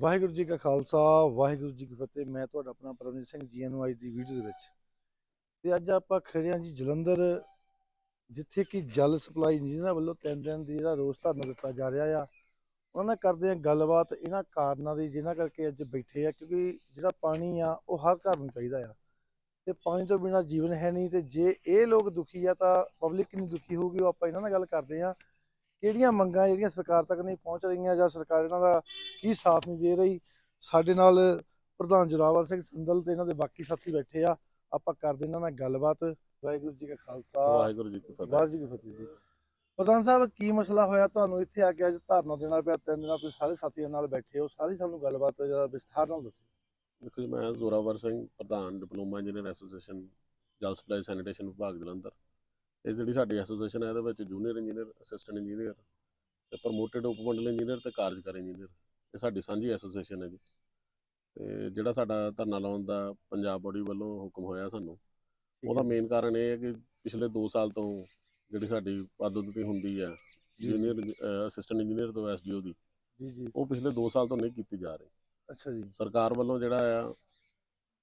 ਵਾਹਿਗੁਰੂ ਜੀ ਕਾ ਖਾਲਸਾ, ਵਾਹਿਗੁਰੂ ਜੀ ਕੀ ਫਤਿਹ। ਮੈਂ ਤੁਹਾਡਾ ਆਪਣਾ ਪਰਮਜੀਤ ਸਿੰਘ ਜੀ ਨੂੰ ਅੱਜ ਦੀ ਵੀਡੀਓ ਦੇ ਵਿੱਚ। ਤੇ ਅੱਜ ਆਪਾਂ ਖੜੇ ਹਾਂ ਜੀ ਜਲੰਧਰ, ਜਿੱਥੇ ਕਿ ਜਲ ਸਪਲਾਈ ਇੰਜੀਨੀਅਰਾਂ ਵੱਲੋਂ ਤਿੰਨ ਦਿਨ ਦੀ ਜਿਹੜਾ ਰੋਸ ਧਰਨਾ ਦਿੱਤਾ ਜਾ ਰਿਹਾ ਆ। ਉਹਨਾਂ ਨਾਲ ਕਰਦੇ ਆ ਗੱਲਬਾਤ ਇਹਨਾਂ ਕਾਰਨਾਂ ਦੀ, ਜਿਨ੍ਹਾਂ ਕਰਕੇ ਅੱਜ ਬੈਠੇ ਆ, ਕਿਉਂਕਿ ਜਿਹੜਾ ਪਾਣੀ ਆ, ਉਹ ਹਰ ਘਰ ਨੂੰ ਚਾਹੀਦਾ ਆ। ਤੇ ਪਾਣੀ ਤੋਂ ਬਿਨਾ ਜੀਵਨ ਹੈ ਨਹੀਂ, ਤੇ ਜੇ ਇਹ ਲੋਕ ਦੁਖੀ ਆ ਤਾਂ ਪਬਲਿਕ ਕਿੰਨੀ ਦੁਖੀ ਹੋਊਗੀ, ਉਹ ਆਪਾਂ ਇਹਨਾਂ ਨਾਲ ਗੱਲ ਕਰਦੇ ਆ। ਕਿਹੜੀਆਂ ਮੰਗਾਂ ਜਿਹੜੀਆਂ ਸਰਕਾਰ ਤੱਕ ਨਹੀਂ ਪਹੁੰਚ ਰਹੀਆਂ ਜਾਂ ਸਰਕਾਰ ਇਹਨਾਂ ਦਾ ਕੀ ਸਾਥ ਨਹੀਂ ਦੇ ਰਹੀ? ਸਾਡੇ ਨਾਲ ਪ੍ਰਧਾਨ ਜੋਰਾਵਰ ਸਿੰਘ ਸੰਦਲ ਤੇ ਇਹਨਾਂ ਦੇ ਬਾਕੀ ਸਾਥੀ ਬੈਠੇ ਆ। ਆਪਾਂ ਕਰਦੇ ਇਹਨਾਂ ਨਾਲ ਗੱਲਬਾਤ। ਵਾਹਿਗੁਰੂ ਜੀ ਕਾ ਖਾਲਸਾ। ਵਾਹਿਗੁਰੂ ਜੀ ਕੀ ਫਤਿਹ। ਵਾਹਿਗੁਰੂ ਜੀ ਕੀ ਫਤਿਹ ਜੀ। ਪ੍ਰਧਾਨ ਸਾਹਿਬ ਕੀ ਮਸਲਾ ਹੋਇਆ ਤੁਹਾਨੂੰ? ਇੱਥੇ ਆ ਕੇ ਅੱਜ ਧਰਨਾ ਦੇਣਾ ਪਿਆ। ਤਿੰਨ ਦਿਨਾਂ ਤੁਸੀਂ ਸਾਰੇ ਸਾਥੀਆਂ ਨਾਲ ਬੈਠੇ ਹੋ। ਸਾਰੀ ਸਾਨੂੰ ਗੱਲਬਾਤ ਜਰਾ ਵਿਸਥਾਰ ਨਾਲ ਦੱਸੋ। ਦੇਖੋ ਜੀ ਮੈਂ ਜ਼ੋਰਾਵਰ ਸਿੰਘ ਪ੍ਰਧਾਨ ਡਿਪਲੋਮਾ ਇੰਜੀਨੀਅਰ ਐਸੋਸੀਏਸ਼ਨ ਜਲ ਸਪਲਾਈ ਸੈਨੀਟੇਸ਼ਨ ਵਿਭਾਗ ਜਲੰਧਰ। ਇਹ ਜਿਹੜੀ ਸਾਡੀ ਐਸੋਸੀਏਸ਼ਨ ਹੈ ਇਹਦੇ ਵਿੱਚ ਜੂਨੀਅਰ ਇੰਜੀਨੀਅਰ ਅਸਿਸਟੈਂਟ ਇੰਜੀਨੀਅਰ ਤੇ ਪ੍ਰਮੋਟਡ ਉਪਮੰਡਲ ਇੰਜੀਨੀਅਰ ਤੇ ਕਾਰਜਕਾਰੀ ਇੰਜੀਨੀਅਰ। ਇਹ ਸਾਡੀ ਸਾਂਝੀ ਐਸੋਸੀਏਸ਼ਨ ਹੈ ਜੀ। ਤੇ ਜਿਹੜਾ ਸਾਡਾ ਧਰਨਾ ਲਾਉਣ ਦਾ ਪੰਜਾਬ ਬੋਡੀ ਵੱਲੋਂ ਹੁਕਮ ਹੋਇਆ ਸਾਨੂੰ ਉਹਦਾ ਮੇਨ ਕਾਰਨ ਇਹ ਹੈ ਕਿ ਪਿਛਲੇ 2 ਸਾਲ ਤੋਂ ਜਿਹੜੀ ਸਾਡੀ ਪਦੋਦਤੀ ਹੁੰਦੀ ਹੈ। ਜੂਨੀਅਰ ਅਸਿਸਟੈਂਟ ਇੰਜੀਨੀਅਰ ਤੋਂ ਐਸਡੀਓ ਦੀ ਜੀ ਜੀ। ਉਹ ਪਿਛਲੇ 2 ਸਾਲ ਤੋਂ ਨਹੀਂ ਕੀਤੀ ਜਾ ਰਹੀ। ਅੱਛਾ ਜੀ। ਸਰਕਾਰ ਵੱਲੋਂ ਜਿਹੜਾ ਆ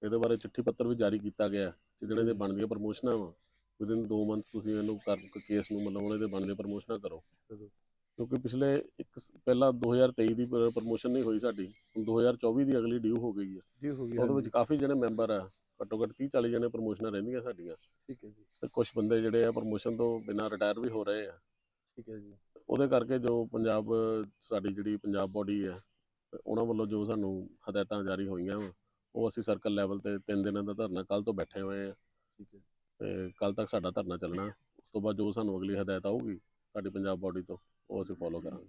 ਇਹਦੇ ਬਾਰੇ ਚਿੱਠੀ ਪੱਤਰ ਵੀ ਜਾਰੀ ਕੀਤਾ ਗਿਆ ਜਿਹੜੇ ਦੇ ਬਣਦੀਆਂ ਪ੍ਰਮੋਸ਼ਨਾਂ ਵਾ ਵਿਦਿਨ 2 ਮੰਥ ਤੁਸੀਂ ਇਹਨੂੰ ਕਰ ਕੇਸ ਨੂੰ ਮਤਲਬ ਉਹਨੇ ਦੇ ਬਣਦੇ ਪ੍ਰਮੋਸ਼ਨਾਂ ਕਰੋ। ਕਿਉਂਕਿ ਪਿਛਲੇ ਇੱਕ ਪਹਿਲਾਂ 2023 ਦੀ ਪ੍ਰਮੋਸ਼ਨ ਨਹੀਂ ਹੋਈ ਸਾਡੀ। ਹੁਣ 2024 ਦੀ ਅਗਲੀ ਡਿਊ ਹੋ ਗਈ ਹੈ। ਜੀ ਹੋ ਗਿਆ ਉਹਦੇ ਵਿੱਚ ਕਾਫੀ ਜਿਹੜੇ ਮੈਂਬਰ ਆ। ਘੱਟੋ ਘੱਟ 30 40 ਜਣੇ ਪ੍ਰਮੋਸ਼ਨਾਂ ਰਹਿੰਦੀਆਂ ਸਾਡੀਆਂ। ਠੀਕ ਹੈ ਜੀ। ਤੇ ਕੁਝ ਬੰਦੇ ਜਿਹੜੇ ਆ ਪ੍ਰਮੋਸ਼ਨ ਤੋਂ ਬਿਨਾਂ ਰਿਟਾਇਰ ਵੀ ਹੋ ਰਹੇ ਆ। ਠੀਕ ਹੈ ਜੀ। ਉਹਦੇ ਕਰਕੇ ਜੋ ਪੰਜਾਬ ਸਾਡੀ ਜਿਹੜੀ ਪੰਜਾਬ ਬੋਡੀ ਹੈ ਉਹਨਾਂ ਵੱਲੋਂ ਜੋ ਸਾਨੂੰ ਹਦਾਇਤਾਂ ਜਾਰੀ ਹੋਈਆਂ ਉਹ ਅਸੀਂ ਸਰਕਲ ਲੈਵਲ ਤੇ ਤਿੰਨ ਦਿਨਾਂ ਦਾ ਧਰਨਾ ਕੱਲ ਤੋਂ ਬੈਠੇ ਹੋਏ ਆ। ਠੀਕ ਹੈ। ਤੇ ਕੱਲ ਤੱਕ ਸਾਡਾ ਧਰਨਾ ਚੱਲਣਾ। ਉਸ ਤੋਂ ਬਾਅਦ ਜੋ ਸਾਨੂੰ ਅਗਲੀ ਹਦਾਇਤ ਆਊਗੀ ਸਾਡੀ ਪੰਜਾਬ ਬੋਡੀ ਤੋਂ ਉਹ ਅਸੀਂ ਫੋਲੋ ਕਰਾਂਗੇ।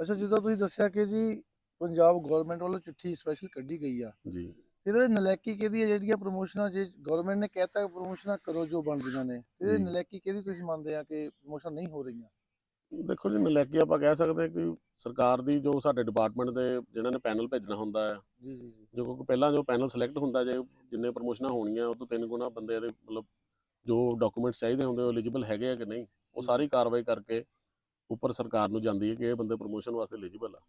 ਅੱਛਾ ਜਿੱਦਾਂ ਤੁਸੀਂ ਦੱਸਿਆ ਕਿ ਜੀ ਪੰਜਾਬ ਗਵਰਨਮੈਂਟ ਵੱਲੋਂ ਚਿੱਠੀ ਸਪੈਸ਼ਲ ਕੱਢੀ ਗਈ ਆ। ਜੀ। ਇਹਦੇ ਵਿੱਚ ਨਲਾਇਕੀ ਕਿਹਦੀ ਹੈ ਜਿਹੜੀਆਂ ਪ੍ਰੋਮੋਸ਼ਨਾਂ ਜੇ ਗਵਰਨਮੈਂਟ ਨੇ ਕਹਿਤਾ ਪ੍ਰੋਮੋਸ਼ਨਾਂ ਕਰੋ ਜੋ ਬਣਦੀਆਂ ਨੇ। ਇਹਦੇ ਜੀ। ਨਲਾਇਕੀ ਕਿਹਦੀ ਤੁਸੀਂ ਮੰਨਦੇ ਆ ਕਿ ਪ੍ਰੋਮੋਸ਼ਨ ਨਹੀਂ ਹੋ ਰਹੀਆਂ? ਦੇਖੋ ਜੀ ਨਲੈਕੀ ਆਪਾਂ ਕਹਿ ਸਕਦੇ ਕਿ ਸਰਕਾਰ ਦੀ ਜੋ ਸਾਡੇ ਡਿਪਾਰਟਮੈਂਟ ਦੇ ਜਿਨ੍ਹਾਂ ਨੇ ਪੈਨਲ ਭੇਜਣਾ ਹੁੰਦਾ ਹੈ ਜੀ ਜੀ ਜੀ। ਜੋ ਕਿਉਂਕਿ ਪਹਿਲਾਂ ਜੋ ਪੈਨਲ ਸਿਲੈਕਟ ਹੁੰਦਾ ਜੇ ਜਿੰਨੇ ਪ੍ਰਮੋਸ਼ਨਾਂ ਹੋਣੀਆਂ ਉਹ ਤੋਂ ਤਿੰਨ ਗੁਣਾ ਬੰਦੇ ਇਹਦੇ ਮਤਲਬ ਜੋ ਡਾਕੂਮੈਂਟਸ ਚਾਹੀਦੇ ਹੁੰਦੇ ਉਹ ਐਲੀਜੀਬਲ ਹੈਗੇ ਆ ਕਿ ਨਹੀਂ ਉਹ ਸਾਰੀ ਕਾਰਵਾਈ ਕਰਕੇ ਉੱਪਰ ਸਰਕਾਰ ਨੂੰ ਜਾਂਦੀ ਹੈ ਕਿ ਇਹ ਬੰਦੇ ਪ੍ਰਮੋਸ਼ਨ ਵਾਸਤੇ ਐਲੀਜੀਬਲ ਆ।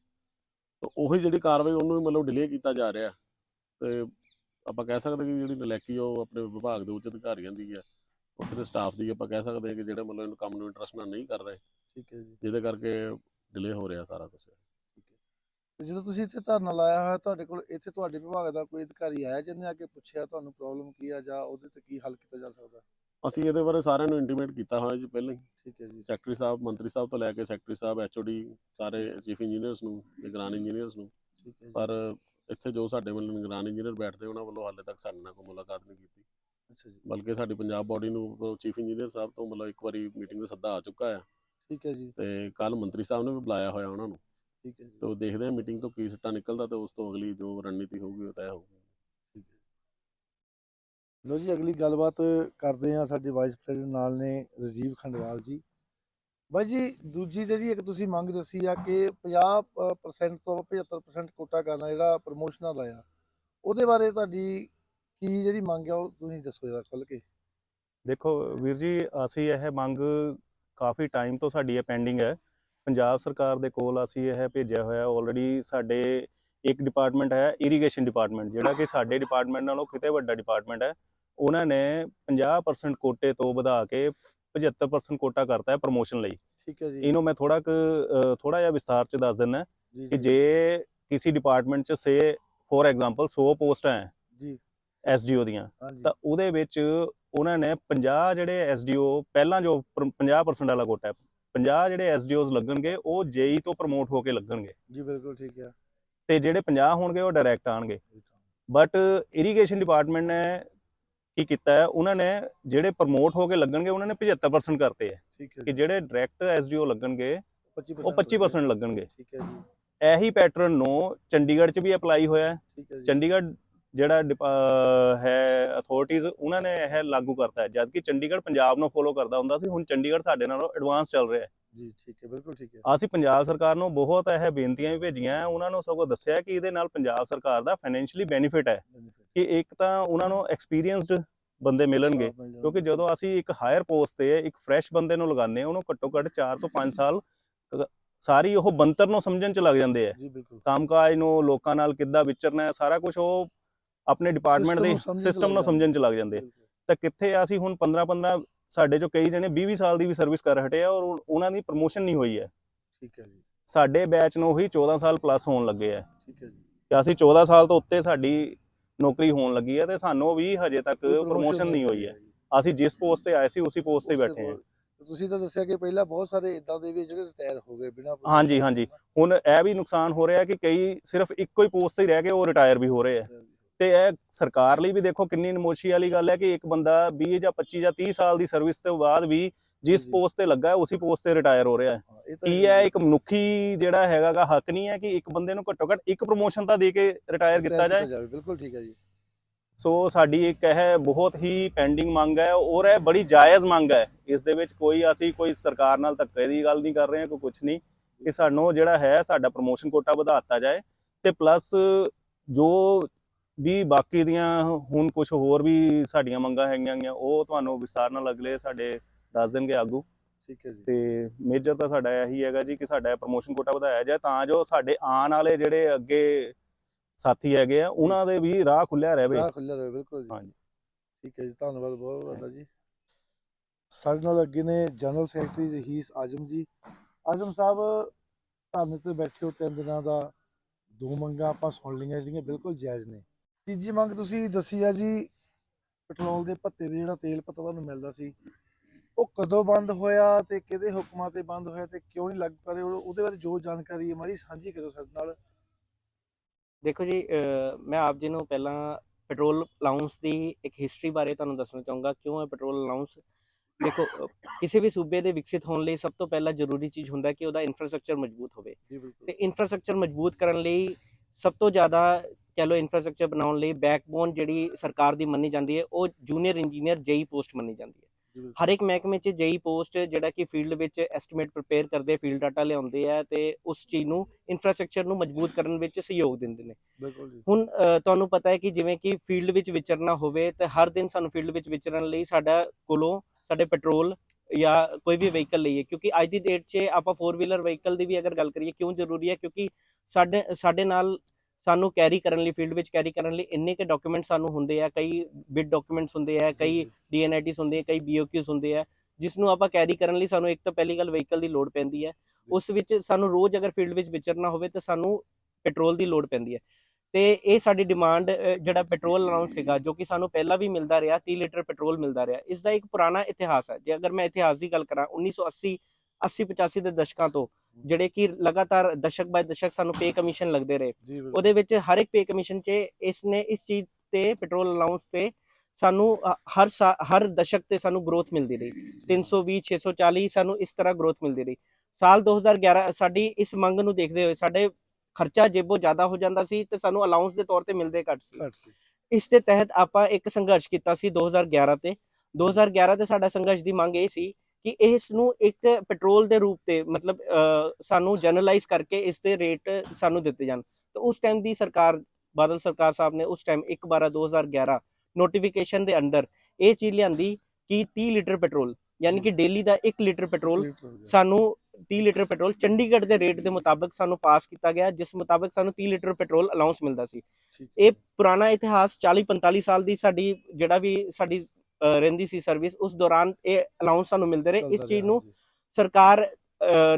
ਤਾਂ ਉਹੀ ਜਿਹੜੀ ਕਾਰਵਾਈ ਉਹਨੂੰ ਵੀ ਮਤਲਬ ਡਿਲੇ ਕੀਤਾ ਜਾ ਰਿਹਾ। ਤੇ ਆਪਾਂ ਕਹਿ ਸਕਦੇ ਕਿ ਜਿਹੜੀ ਨਲੈਕੀ ਉਹ ਆਪਣੇ ਵਿਭਾਗ ਦੇ ਉੱਚ ਅਧਿਕਾਰੀਆਂ ਦੀ ਹੈ ਉੱਥੇ ਦੇ ਸਟਾਫ ਦੀ ਆਪਾਂ ਕਹਿ ਸਕਦੇ ਹਾਂ ਕਿ ਜਿਹੜੇ ਮਤਲਬ ਇਹਨੂੰ ਕੰਮ ਨੂੰ ਇੰਟਰਸਟ ਨਾਲ ਨਹੀਂ ਕਰ ਰਹੇ। ਠੀਕ ਹੈ ਜੀ। ਜਿਹਦੇ ਕਰਕੇ ਡਿਲੇ ਹੋ ਰਿਹਾ ਸਾਰਾ ਕੁਝ ਤੇ ਜਦੋਂ ਤੁਸੀਂ ਇੱਥੇ ਧਰਨਾ ਲਾਇਆ ਹੋਇਆ ਤੁਹਾਡੇ ਕੋਲ ਇੱਥੇ ਤੁਹਾਡੇ ਵਿਭਾਗ ਦਾ ਕੋਈ ਅਧਿਕਾਰੀ ਆਇਆ ਜਿਹਨੇ ਆ ਕੇ ਪੁੱਛਿਆ ਤੁਹਾਨੂੰ ਪ੍ਰੋਬਲਮ ਕੀ ਆ ਜਾਂ ਉਹਦੇ ਤੇ ਕੀ ਹੱਲ ਕੀਤਾ ਜਾ ਸਕਦਾ? ਅਸੀਂ ਇਹਦੇ ਬਾਰੇ ਸਾਰਿਆਂ ਨੂੰ ਇੰਟੀਮੇਟ ਕੀਤਾ ਹੋਇਆ ਜੀ ਪਹਿਲਾਂ ਹੀ। ਠੀਕ ਹੈ ਜੀ। ਸੈਕਟਰੀ ਸਾਹਿਬ ਮੰਤਰੀ ਸਾਹਿਬ ਤੋਂ ਲੈ ਕੇ ਸੈਕਟਰੀ ਸਾਹਿਬ ਐਚਓਡੀ ਸਾਰੇ ਚੀਫ ਇੰਜੀਨੀਅਰਸ ਨੂੰ ਨਿਗਰਾਨ ਇੰਜੀਨੀਅਰਸ ਨੂੰ। ਠੀਕ ਹੈ ਜੀ। ਪਰ ਇੱਥੇ ਜੋ ਸਾਡੇ ਵੱਲੋਂ ਨਿਗਰਾਨ ਇੰਜੀਨੀਅਰ ਬੈਠਦੇ ਉਹਨਾਂ ਵੱਲੋਂ ਹਾਲੇ ਤੱਕ ਸਾਡੇ ਨਾਲ ਕੋਈ ਮੁਲਾਕਾਤ ਨਹੀਂ ਕੀਤੀ। ਅੱਛਾ ਜੀ। ਬਲਕਿ ਸਾਡੀ ਪੰਜਾਬ ਬੋਡੀ ਨੂੰ ਚੀਫ ਇੰਜੀਨੀਅਰ ਸਾਹਿਬ ਤੋਂ ਮਤਲਬ ਇੱਕ ਵਾਰੀ ਮੀਟਿੰਗ ਦਾ ਸੱਦਾ ਆ ਚੁੱਕਾ ਹੈ ਠੀਕ ਹੈ ਜੀ। ਤੇ ਕੱਲ ਮੰਤਰੀ ਸਾਹਿਬ ਨੇ ਵੀ ਬੁਲਾਇਆ ਹੋਇਆ ਉਹਨਾਂ ਨੂੰ। ਠੀਕ ਹੈ ਜੀ। ਤੇ ਉਹ ਦੇਖਦੇ ਆ ਮੀਟਿੰਗ ਤੋਂ ਕੀ ਸੱਟਾ ਨਿਕਲਦਾ ਤੇ ਉਸ ਤੋਂ ਅਗਲੀ ਜੋ ਰਣਨੀਤੀ ਹੋਊਗੀ ਉਹ ਤੈਅ ਹੋਊਗੀ। ਲੋ ਜੀ, ਅਗਲੀ ਗੱਲਬਾਤ ਕਰਦੇ ਆ ਸਾਡੇ ਵਾਈਸ ਪ੍ਰੈਜ਼ੀਡੈਂਟ ਨਾਲ ਨੇ ਰਜੀਵ ਖੰਡਵਾਲ ਜੀ। ਬਾਈ ਜੀ, ਦੂਜੀ ਜਿਹੜੀ ਇੱਕ ਤੁਸੀਂ ਮੰਗ ਦੱਸੀ ਆ ਕਿ 50% ਤੋਂ 75% ਕੋਟਾ ਕਰਨਾ, ਜਿਹੜਾ ਪ੍ਰਮੋਸ਼ਨਲ ਲਾਇਆ ਉਹਦੇ ਬਾਰੇ ਤੁਹਾਡੀ ਕੀ ਜਿਹੜੀ ਮੰਗ ਆ, ਉਹ ਤੁਸੀਂ ਦੱਸੋ ਜਰਾ ਖੁੱਲ ਕੇ। ਦੇਖੋ ਵੀਰ ਜੀ, ਅਸੀਂ ਇਹ ਮੰਗ ਕਾਫੀ ਟਾਈਮ ਤੋਂ ਸਾਡੀ ਇਹ ਪੈਂਡਿੰਗ ਹੈ। ਪੰਜਾਬ ਸਰਕਾਰ ਦੇ ਕੋਲ ਅਸੀਂ ਇਹ ਭੇਜਿਆ ਹੋਇਆ ਆਲਰੇਡੀ ਸਾਡੇ ਇੱਕ ਡਿਪਾਰਟਮੈਂਟ ਹੈ ਇਰੀਗੇਸ਼ਨ ਡਿਪਾਰਟਮੈਂਟ ਜਿਹੜਾ ਕਿ ਸਾਡੇ ਡਿਪਾਰਟਮੈਂਟ ਨਾਲੋਂ ਕਿਤੇ ਵੱਡਾ ਡਿਪਾਰਟਮੈਂਟ ਹੈ। ਉਹਨਾਂ ਨੇ 50% ਕੋਟੇ ਤੋਂ ਵਧਾ ਕੇ 75% ਕੋਟਾ ਕਰਤਾ ਹੈ ਪ੍ਰੋਮੋਸ਼ਨ ਲਈ। ਠੀਕ ਹੈ ਜੀ। ਇਹਨੂੰ ਮੈਂ ਥੋੜਾ ਕੁ ਥੋੜਾ ਜਿਹਾ ਵਿਸਥਾਰ ਚ ਦੱਸ ਦਿੰਦਾ ਕਿ ਜੀ, ਕਿਸੇ ਡਿਪਾਰਟਮੈਂਟ ਚ ਸੇ ਫੋਰ ਐਗਜ਼ਾਮਪਲ 100 ਪੋਸਟਾਂ ਹੈ ਜੀ। ਐਸਡੀਓ ਦੀਆਂ ਤਾਂ ਉਹਦੇ ਵਿੱਚ ਉਹਨਾਂ ਨੇ 50 ਜਿਹੜੇ ਐਸਡੀਓ ਪਹਿਲਾਂ ਜੋ ਪਰ- 50% ਵਾਲਾ ਕੋਟਾ ਹੈ 50 ਜਿਹੜੇ ਐਸਡੀਓਜ਼ ਲੱਗਣਗੇ ਉਹ ਜੇਈ ਤੋਂ ਪ੍ਰਮੋਟ ਹੋ ਕੇ ਲੱਗਣਗੇ। ਜੀ ਬਿਲਕੁਲ ਠੀਕ ਹੈ। ਤੇ ਜਿਹੜੇ 50 ਹੋਣਗੇ ਉਹ ਡਾਇਰੈਕਟ ਆਣਗੇ। ਬਟ ਇਰੀਗੇਸ਼ਨ ਡਿਪਾਰਟਮੈਂਟ ਨੇ ਕੀ ਕੀਤਾ ਹੈ ਉਹਨਾਂ ਨੇ ਜਿਹੜੇ ਪ੍ਰਮੋਟ ਹੋ ਕੇ ਲੱਗਣਗੇ ਉਹਨਾਂ ਨੇ 75% ਕਰਤੇ ਹੈ। ਠੀਕ ਹੈ ਕਿ ਜਿਹੜੇ ਡਾਇਰੈਕਟ ਐਸਡੀਓ ਲੱਗਣਗੇ 25% ਉਹ 25% ਲੱਗਣਗੇ। ਠੀਕ ਹੈ ਜੀ। ਇਹੀ ਪੈਟਰਨ ਨੂੰ ਚੰਡੀਗੜ੍ਹ 'ਚ ਵੀ ਅਪਲਾਈ ਹੋਇਆ ਹੈ। ਚੰਡੀਗੜ੍ਹ ਜਿਹੜਾ ਹੈ ਅਥਾਰਟੀਜ਼ ਉਹਨਾਂ ਨੇ ਇਹ ਲਾਗੂ ਕਰਤਾ ਹੈ। ਜਦ ਕਿ ਚੰਡੀਗੜ੍ਹ ਪੰਜਾਬ ਨੂੰ ਫੋਲੋ ਕਰਦਾ ਹੁੰਦਾ ਸੀ ਹੁਣ ਚੰਡੀਗੜ੍ਹ ਸਾਡੇ ਨਾਲੋਂ ਐਡਵਾਂਸ ਚੱਲ ਰਿਹਾ ਹੈ। ਜੀ ਠੀਕ ਹੈ ਬਿਲਕੁਲ ਠੀਕ ਹੈ ਅਸੀਂ ਪੰਜਾਬ ਸਰਕਾਰ ਨੂੰ ਬਹੁਤ ਇਹ ਬੇਨਤੀਆਂ ਵੀ ਭੇਜੀਆਂ ਉਹਨਾਂ ਨੂੰ ਸਗੋਂ ਦੱਸਿਆ ਕਿ ਇਹਦੇ ਨਾਲ ਪੰਜਾਬ ਸਰਕਾਰ ਦਾ ਫਾਈਨੈਂਸ਼ੀਅਲੀ ਬੈਨੀਫਿਟ ਹੈ। ਕਿ ਇੱਕ ਤਾਂ ਉਹਨਾਂ ਨੂੰ ਐਕਸਪੀਰੀਅੰਸਡ ਬੰਦੇ ਮਿਲਣਗੇ। ਕਿਉਂਕਿ ਜਦੋਂ ਅਸੀਂ ਇੱਕ ਹਾਇਰ ਪੋਸਟ ਤੇ ਇੱਕ ਫਰੈਸ਼ ਬੰਦੇ ਨੂੰ ਲਗਾਉਂਦੇ ਉਹਨੂੰ ਘੱਟੋ ਘੱਟ 4 ਤੋਂ 5 ਸਾਲ ਸਾਰੀ ਉਹ ਬੰਤਰ ਨੂੰ ਸਮਝਣ ਚ ਲੱਗ ਜਾਂਦੇ ਆ ਕੰਮਕਾਜ ਨੂੰ ਲੋਕਾਂ ਨਾਲ ਕਿੱਦਾਂ ਵਿਚਰਨਾ ਹੈ ਸਾਰਾ ਕੁਝ ਉਹ ਆਪਣੇ ਡਿਪਾਰਟਮੈਂਟ ਦੇ ਸਿਸਟਮ ਨੂੰ ਸਮਝਣ ਚ ਲੱਗ ਜਾਂਦੇ। ਤਾਂ ਕਿੱਥੇ ਆ ਅਸੀਂ ਹੁਣ 15 15 ਸਾਡੇ ਚੋਂ ਕਈ ਜਣੇ 20 20 ਸਾਲ ਦੀ ਵੀ ਸਰਵਿਸ ਕਰ ਹਟੇ ਆ ਔਰ ਉਹ- ਉਹਨਾਂ ਦੀ ਪ੍ਰਮੋਸ਼ਨ ਨਹੀਂ ਹੋਈ ਹੈ। ਠੀਕ ਹੈ ਜੀ। ਸਾਡੇ ਬੈਚ ਨੂੰ ਹੀ 14 ਸਾਲ ਪਲੱਸ ਹੋਣ ਲੱਗੇ ਆ। ਠੀਕ ਹੈ ਜੀ। ਤੇ ਅਸੀਂ 14 ਸਾਲ ਤੋਂ ਉੱਤੇ ਸਾਡੀ ਨੌਕਰੀ ਹੋਣ ਲੱਗੀ ਹੈ ਤੇ ਸਾਨੂੰ ਵੀ ਹਜੇ ਤੱਕ ਪ੍ਰਮੋਸ਼ਨ ਨਹੀਂ ਹੋਈ ਹੈ। ਅਸੀਂ ਜਿਸ ਪੋਸਟ ਤੇ ਆਏ ਸੀ ਉਸੇ ਪੋਸਟ ਤੇ ਬੈਠੇ ਹਾਂ। ਤੁਸੀਂ ਤਾਂ ਦੱਸਿਆ ਕਿ ਪਹਿਲਾਂ ਬਹੁਤ ਸਾਰੇ ਇਦਾਂ ਦੇ ਵੀ ਜਿਹੜੇ ਰਿਟਾਇਰ ਹੋ ਗਏ ਬਿਨਾਂ ਹਾਂਜੀ, ਹਾਂਜੀ। ਹੁਣ ਇਹ ਵੀ ਨੁਕਸਾਨ ਹੋ ਰਿਹਾ ਕਿ ਕਈ ਸਿਰਫ ਇੱਕੋ ਹੀ ਪੋਸਟ ਤੇ ਹੀ ਰਹਿ ਕੇ ਉਹ ਰਿਟਾਇਰ ਵੀ ਹੋ ਰਹੇ ਆ। ਤੇ ਇਹ ਸਰਕਾਰ ਲਈ ਵੀ ਦੇਖੋ ਕਿੰਨੀ ਨਮੋਸ਼ੀ ਵਾਲੀ ਗੱਲ ਹੈ ਕਿ ਇੱਕ ਬੰਦਾ 20 ਜਾਂ 25 ਜਾਂ 30 ਸਾਲ ਦੀ ਸਰਵਿਸ ਤੋਂ ਬਾਅਦ ਵੀ ਜਿਸ। ਪੋਸਟ ਤੇ ਲੱਗਾ ਹੈ ਉਸੇ ਪੋਸਟ ਤੇ ਰਿਟਾਇਰ ਹੋ ਰਿਹਾ ਹੈ। ਕੀ ਹੈ ਇੱਕ ਮਨੁੱਖੀ ਜਿਹੜਾ ਹੈਗਾਗਾ ਹੱਕ ਨਹੀਂ ਹੈ ਕਿ ਇੱਕ ਬੰਦੇ ਨੂੰ ਘੱਟੋ ਘੱਟ ਇੱਕ ਪ੍ਰੋਮੋਸ਼ਨ ਤਾਂ ਦੇ ਕੇ ਰਿਟਾਇਰ ਕੀਤਾ ਜਾਏ। ਬਿਲਕੁਲ ਠੀਕ ਹੈ ਜੀ। ਸੋ ਸਾਡੀ ਇੱਕ ਇਹ ਬਹੁਤ ਹੀ ਪੈਂਡਿੰਗ ਮੰਗ ਹੈ ਔਰ ਇਹ ਬੜੀ ਜਾਇਜ਼ ਮੰਗ ਹੈ। ਇਸ ਦੇ ਵਿੱਚ ਕੋਈ ਅਸੀਂ ਕੋਈ ਸਰਕਾਰ ਨਾਲ ਧੱਕੇ ਦੀ ਗੱਲ ਨਹੀਂ ਕਰ ਰਹੇ ਹਾਂ ਕੋਈ ਕੁਝ ਨਹੀਂ। ਕਿ ਸਾਨੂੰ ਜਿਹੜਾ ਹੈ ਸਾਡਾ ਪ੍ਰੋਮੋਸ਼ਨ ਕੋਟਾ ਵਧਾ ਦਿੱਤਾ ਜਾਏ ਤੇ ਪਲੱਸ ਜੋ ਵੀ ਬਾਕੀ ਦੀਆਂ ਹੁਣ ਕੁਝ ਹੋਰ ਵੀ ਸਾਡੀਆਂ ਮੰਗਾਂ ਹੈਗੀਆਂ ਗੀਆਂ ਉਹ ਤੁਹਾਨੂੰ ਵਿਸਤਾਰ ਨਾਲ ਅਗਲੇ ਸਾਡੇ ਦੱਸ ਦੇਣਗੇ ਆਗੂ। ਠੀਕ ਹੈ ਜੀ। ਤੇ ਮੇਜਰ ਤਾਂ ਸਾਡਾ ਇਹੀ ਹੈਗਾ ਜੀ ਕਿ ਸਾਡਾ ਪ੍ਰੋਮੋਸ਼ਨ ਕੋਟਾ ਵਧਾਇਆ ਜਾਏ ਤਾਂ ਜੋ ਸਾਡੇ ਆਉਣ ਵਾਲੇ ਜਿਹੜੇ ਅੱਗੇ ਸਾਥੀ ਹੈਗੇ ਆ ਉਹਨਾਂ ਦੇ ਵੀ ਰਾਹ ਖੁੱਲਿਆ ਰਹੇ। ਰਾਹ ਖੁੱਲ੍ਹਾ ਰਹੇ ਬਿਲਕੁਲ ਜੀ। ਹਾਂਜੀ। ਠੀਕ ਹੈ ਜੀ ਧੰਨਵਾਦ ਬਹੁਤ ਤੁਹਾਡਾ ਜੀ। ਸਾਡੇ ਨਾਲ ਅੱਗੇ ਨੇ ਜਨਰਲ ਸੈਕਟਰੀ ਰਹੀਸ ਆਜਮ ਜੀ। ਆਜਮ ਸਾਹਿਬ ਧਰਨੇ ਤੇ ਬੈਠੇ ਹੋ ਤਿੰਨ ਦਿਨਾਂ ਦਾ ਦੋ ਮੰਗਾਂ ਆਪਾਂ ਸੁਣ ਲਈਆਂ ਜਿਹੜੀਆਂ ਬਿਲਕੁਲ ਜਾਇਜ਼ ਨੇ। ਤੀਜੀ ਮੰਗ ਤੁਸੀਂ ਦੱਸੀ ਆ ਜੀ ਪੈਟਰੋਲ ਦੇ ਭੱਤੇ ਦੇ ਜਿਹੜਾ ਤੇਲ ਪੱਤਾ ਤੁਹਾਨੂੰ ਮਿਲਦਾ ਸੀ ਉਹ ਕਦੋਂ ਬੰਦ ਹੋਇਆ ਤੇ ਕਿਹਦੇ ਹੁਕਮਾਂ ਤੇ ਬੰਦ ਹੋਇਆ ਤੇ ਕਿਉਂ ਨਹੀਂ ਲੱਗ ਪਾ ਰਹੇ? ਉਹ- ਉਹਦੇ ਬਾਰੇ ਜੋ ਜਾਣਕਾਰੀ ਹੈ ਮਾਰੀ ਸਾਂਝੀ ਕਰੋ ਸਾਡੇ ਨਾਲ। ਦੇਖੋ ਜੀ ਮੈਂ ਆਪ ਜੀ ਨੂੰ ਪਹਿਲਾਂ ਪੈਟਰੋਲ ਅਲਾਉਂਸ ਦੀ ਇੱਕ ਹਿਸਟਰੀ ਬਾਰੇ ਤੁਹਾਨੂੰ ਦੱਸਣਾ ਚਾਹੂੰਗਾ ਕਿਉਂ ਹੈ ਪੈਟਰੋਲ ਅਲਾਉਂਸ ਦੇਖੋ ਕਿਸੇ ਵੀ ਸੂਬੇ ਦੇ ਵਿਕਸਿਤ ਹੋਣ ਲਈ ਸਭ ਤੋਂ ਪਹਿਲਾਂ ਜ਼ਰੂਰੀ ਚੀਜ਼ ਹੁੰਦਾ ਕਿ ਉਹਦਾ ਇਨਫਰਾਸਟ੍ਰਕਚਰ ਮਜ਼ਬੂਤ ਹੋਵੇ। ਤੇ ਇਨਫਰਾਸਟ੍ਰਕਚਰ ਮਜ਼ਬੂਤ ਕਰਨ ਲਈ ਸਭ ਤੋਂ ਜ਼ਿਆਦਾ ਕਹ ਲਓ ਇਨਫਰਾਸਟ੍ਰਕਚਰ ਬਣਾਉਣ ਲਈ ਬੈਕਬੋਨ ਜਿਹੜੀ ਸਰਕਾਰ ਦੀ ਮੰਨੀ ਜਾਂਦੀ ਹੈ ਉਹ ਜੂਨੀਅਰ ਇੰਜੀਨੀਅਰ ਜੇਈ ਪੋਸਟ ਮੰਨੀ ਜਾਂਦੀ ਹੈ। ਹਰ ਇੱਕ ਮਹਿਕਮੇ 'ਚ ਜੇਈ ਪੋਸਟ ਜਿਹੜਾ ਕਿ ਫੀਲਡ ਵਿੱਚ ਐਸਟੀਮੇਟ ਪ੍ਰਪੇਅਰ ਕਰਦੇ ਫੀਲਡ ਡਾਟਾ ਲਿਆਉਂਦੇ ਆ ਤੇ ਉਸ ਚੀਜ਼ ਨੂੰ ਇਨਫਰਾਸਟ੍ਰਕਚਰ ਨੂੰ ਮਜ਼ਬੂਤ ਕਰਨ ਵਿੱਚ ਸਹਿਯੋਗ ਦਿੰਦੇ ਨੇ। ਬਿਲਕੁਲ ਜੀ। ਹੁਣ ਤੁਹਾਨੂੰ ਪਤਾ ਹੈ ਕਿ ਜਿਵੇਂ ਕਿ ਫੀਲਡ ਵਿੱਚ ਵਿਚਰਨਾ ਹੋਵੇ ਤੇ ਹਰ ਦਿਨ ਸਾਨੂੰ ਫੀਲਡ ਵਿੱਚ ਵਿਚਰਨ ਲਈ ਸਾਡਾ ਕੋਲੋਂ ਸਾਡੇ ਪੈਟਰੋਲ ਜਾਂ ਕੋਈ ਵੀ ਵਹੀਕਲ ਲਈਏ ਕਿਉਂਕਿ ਅੱਜ ਦੀ ਡੇਟ 'ਚ ਆਪਾਂ 4 ਵੀਲਰ ਵਹੀਕਲ ਦੀ ਵੀ ਅਗਰ ਗੱਲ ਕਰੀਏ ਕਿਉਂ ਜ਼ਰੂਰੀ ਹੈ? ਕਿਉਂਕਿ ਸਾਡੇ ਸਾਡੇ ਨਾਲ ਸਾਨੂੰ ਕੈਰੀ ਕਰਨ ਲਈ ਫੀਲਡ ਵਿੱਚ ਕੈਰੀ ਕਰਨ ਲਈ ਇੰਨੇ ਕੇ ਡਾਕੂਮੈਂਟ ਸਾਨੂੰ ਹੁੰਦੇ ਆ ਕਈ ਬਿਡ ਡਾਕੂਮੈਂਟਸ ਹੁੰਦੇ ਆ ਕਈ ਡੀਐਨਆਈਟੀਸ ਹੁੰਦੇ ਆ ਕਈ ਬੀਓਕਿਊਸ ਹੁੰਦੇ ਆ ਜਿਸ ਨੂੰ ਆਪਾਂ ਕੈਰੀ ਕਰਨ ਲਈ ਸਾਨੂੰ ਇੱਕ ਤਾਂ ਪਹਿਲੀ ਗੱਲ ਵਹੀਕਲ ਦੀ ਲੋੜ ਪੈਂਦੀ ਹੈ ਉਸ ਵਿੱਚ ਸਾਨੂੰ ਰੋਜ਼ ਅਗਰ ਫੀਲਡ ਵਿੱਚ ਵਿਚਰਨਾ ਹੋਵੇ ਤਾਂ ਸਾਨੂੰ ਪੈਟਰੋਲ ਦੀ ਲੋੜ ਪੈਂਦੀ ਹੈ ਤੇ ਇਹ ਸਾਡੀ ਡਿਮਾਂਡ ਜਿਹੜਾ ਪੈਟਰੋਲ ਅਲਾਉਂਸ ਸੀਗਾ ਜੋ ਕਿ ਸਾਨੂੰ ਪਹਿਲਾਂ ਵੀ ਮਿਲਦਾ ਰਿਹਾ 30 ਲੀਟਰ ਪੈਟਰੋਲ ਮਿਲਦਾ ਰਿਹਾ ਇਸ ਦਾ ਇੱਕ ਪੁਰਾਣਾ ਇਤਿਹਾਸ ਹੈ ਜੇ ਅਗਰ ਮੈਂ ਇਤਿਹਾਸ ਦੀ ਗੱਲ ਕਰਾਂ 1980 80 85 ਦੇ ਦਸ਼ਕਾਂ ਤੋਂ ਜਿਹੜੇ ਕਿ ਲਗਾਤਾਰ ਦਸ਼ਕ ਬਾਏ ਦਸ਼ਕ ਸਾਨੂੰ ਪੇ ਕਮਿਸ਼ਨ ਲੱਗਦੇ ਰਹੇ। ਉਹਦੇ ਵਿੱਚ ਹਰ ਇੱਕ ਪੇ ਕਮਿਸ਼ਨ 'ਚ ਇਸ ਨੇ ਇਸ ਚੀਜ਼ ਤੇ ਪੈਟਰੋਲ ਅਲਾਉਂਸ ਤੇ ਸਾਨੂੰ ਹਰ ਹਰ ਦਸ਼ਕ ਤੇ ਸਾਨੂੰ ਗਰੋਥ ਮਿਲਦੀ ਰਹੀ। 320 640 ਸਾਨੂੰ ਇਸ ਤਰ੍ਹਾਂ ਗਰੋਥ ਮਿਲਦੀ ਰਹੀ। ਸਾਲ 2011 ਸਾਡੀ ਇਸ ਮੰਗ ਨੂੰ ਦੇਖਦੇ ਹੋਏ ਸਾਡੇ ਖਰਚਾ ਜੇਬੋਂ ਜ਼ਿਆਦਾ ਹੋ ਜਾਂਦਾ ਸੀ ਤੇ ਸਾਨੂੰ ਅਲਾਉਂਸ ਦੇ ਤੌਰ ਤੇ ਮਿਲਦੇ ਘੱਟ ਸੀ। ਇਸ ਦੇ ਤਹਿਤ ਆਪਾਂ ਇੱਕ ਸੰਘਰਸ਼ ਕੀਤਾ ਸੀ 2011 ਤੇ। 2011 ਤੇ ਸਾਡਾ ਸੰਘਰਸ਼ ਦੀ ਮੰਗ ਇਹ ਸੀ ਕਿ ਇਸ ਨੂੰ ਇੱਕ ਪੈਟਰੋਲ ਦੇ ਰੂਪ ਤੇ ਮਤਲਬ ਸਾਨੂੰ ਜਨਰਲਾਈਜ਼ ਕਰਕੇ ਇਸ ਦੇ ਰੇਟ ਸਾਨੂੰ ਦਿੱਤੇ ਜਾਣ ਤਾਂ ਉਸ ਟਾਈਮ ਦੀ ਸਰਕਾਰ ਬਾਦਲ ਸਰਕਾਰ ਸਾਹਿਬ ਨੇ ਉਸ ਟਾਈਮ 1 12 2011 ਨੋਟੀਫਿਕੇਸ਼ਨ ਦੇ ਅੰਦਰ ਇਹ ਚੀਜ਼ ਲਿਆਂਦੀ ਕਿ 30 ਲੀਟਰ ਪੈਟਰੋਲ ਯਾਨੀ ਕਿ ਡੇਲੀ ਦਾ 1 ਲੀਟਰ ਪੈਟਰੋਲ। ਸਾਨੂੰ 30 ਲੀਟਰ ਪੈਟਰੋਲ ਚੰਡੀਗੜ੍ਹ ਦੇ ਰੇਟ ਦੇ ਮੁਤਾਬਕ ਸਾਨੂੰ ਪਾਸ ਕੀਤਾ ਗਿਆ ਜਿਸ ਮੁਤਾਬਕ ਸਾਨੂੰ 30 ਲੀਟਰ ਪੈਟਰੋਲ ਅਲਾਉਂਸ ਮਿਲਦਾ ਸੀ। ਇਹ ਪੁਰਾਣਾ ਇਤਿਹਾਸ 40 45 ਸਾਲ ਦੀ ਸਾਡੀ ਜਿਹੜਾ ਵੀ ਸਾਡੀ ਰਹਿੰਦੀ ਸੀ ਸਰਵਿਸ ਉਸ ਦੌਰਾਨ ਇਹ ਅਲਾਉਂਸ ਸਾਨੂੰ ਮਿਲਦੇ ਰਹੇ। ਇਸ ਚੀਜ਼ ਨੂੰ। ਸਰਕਾਰ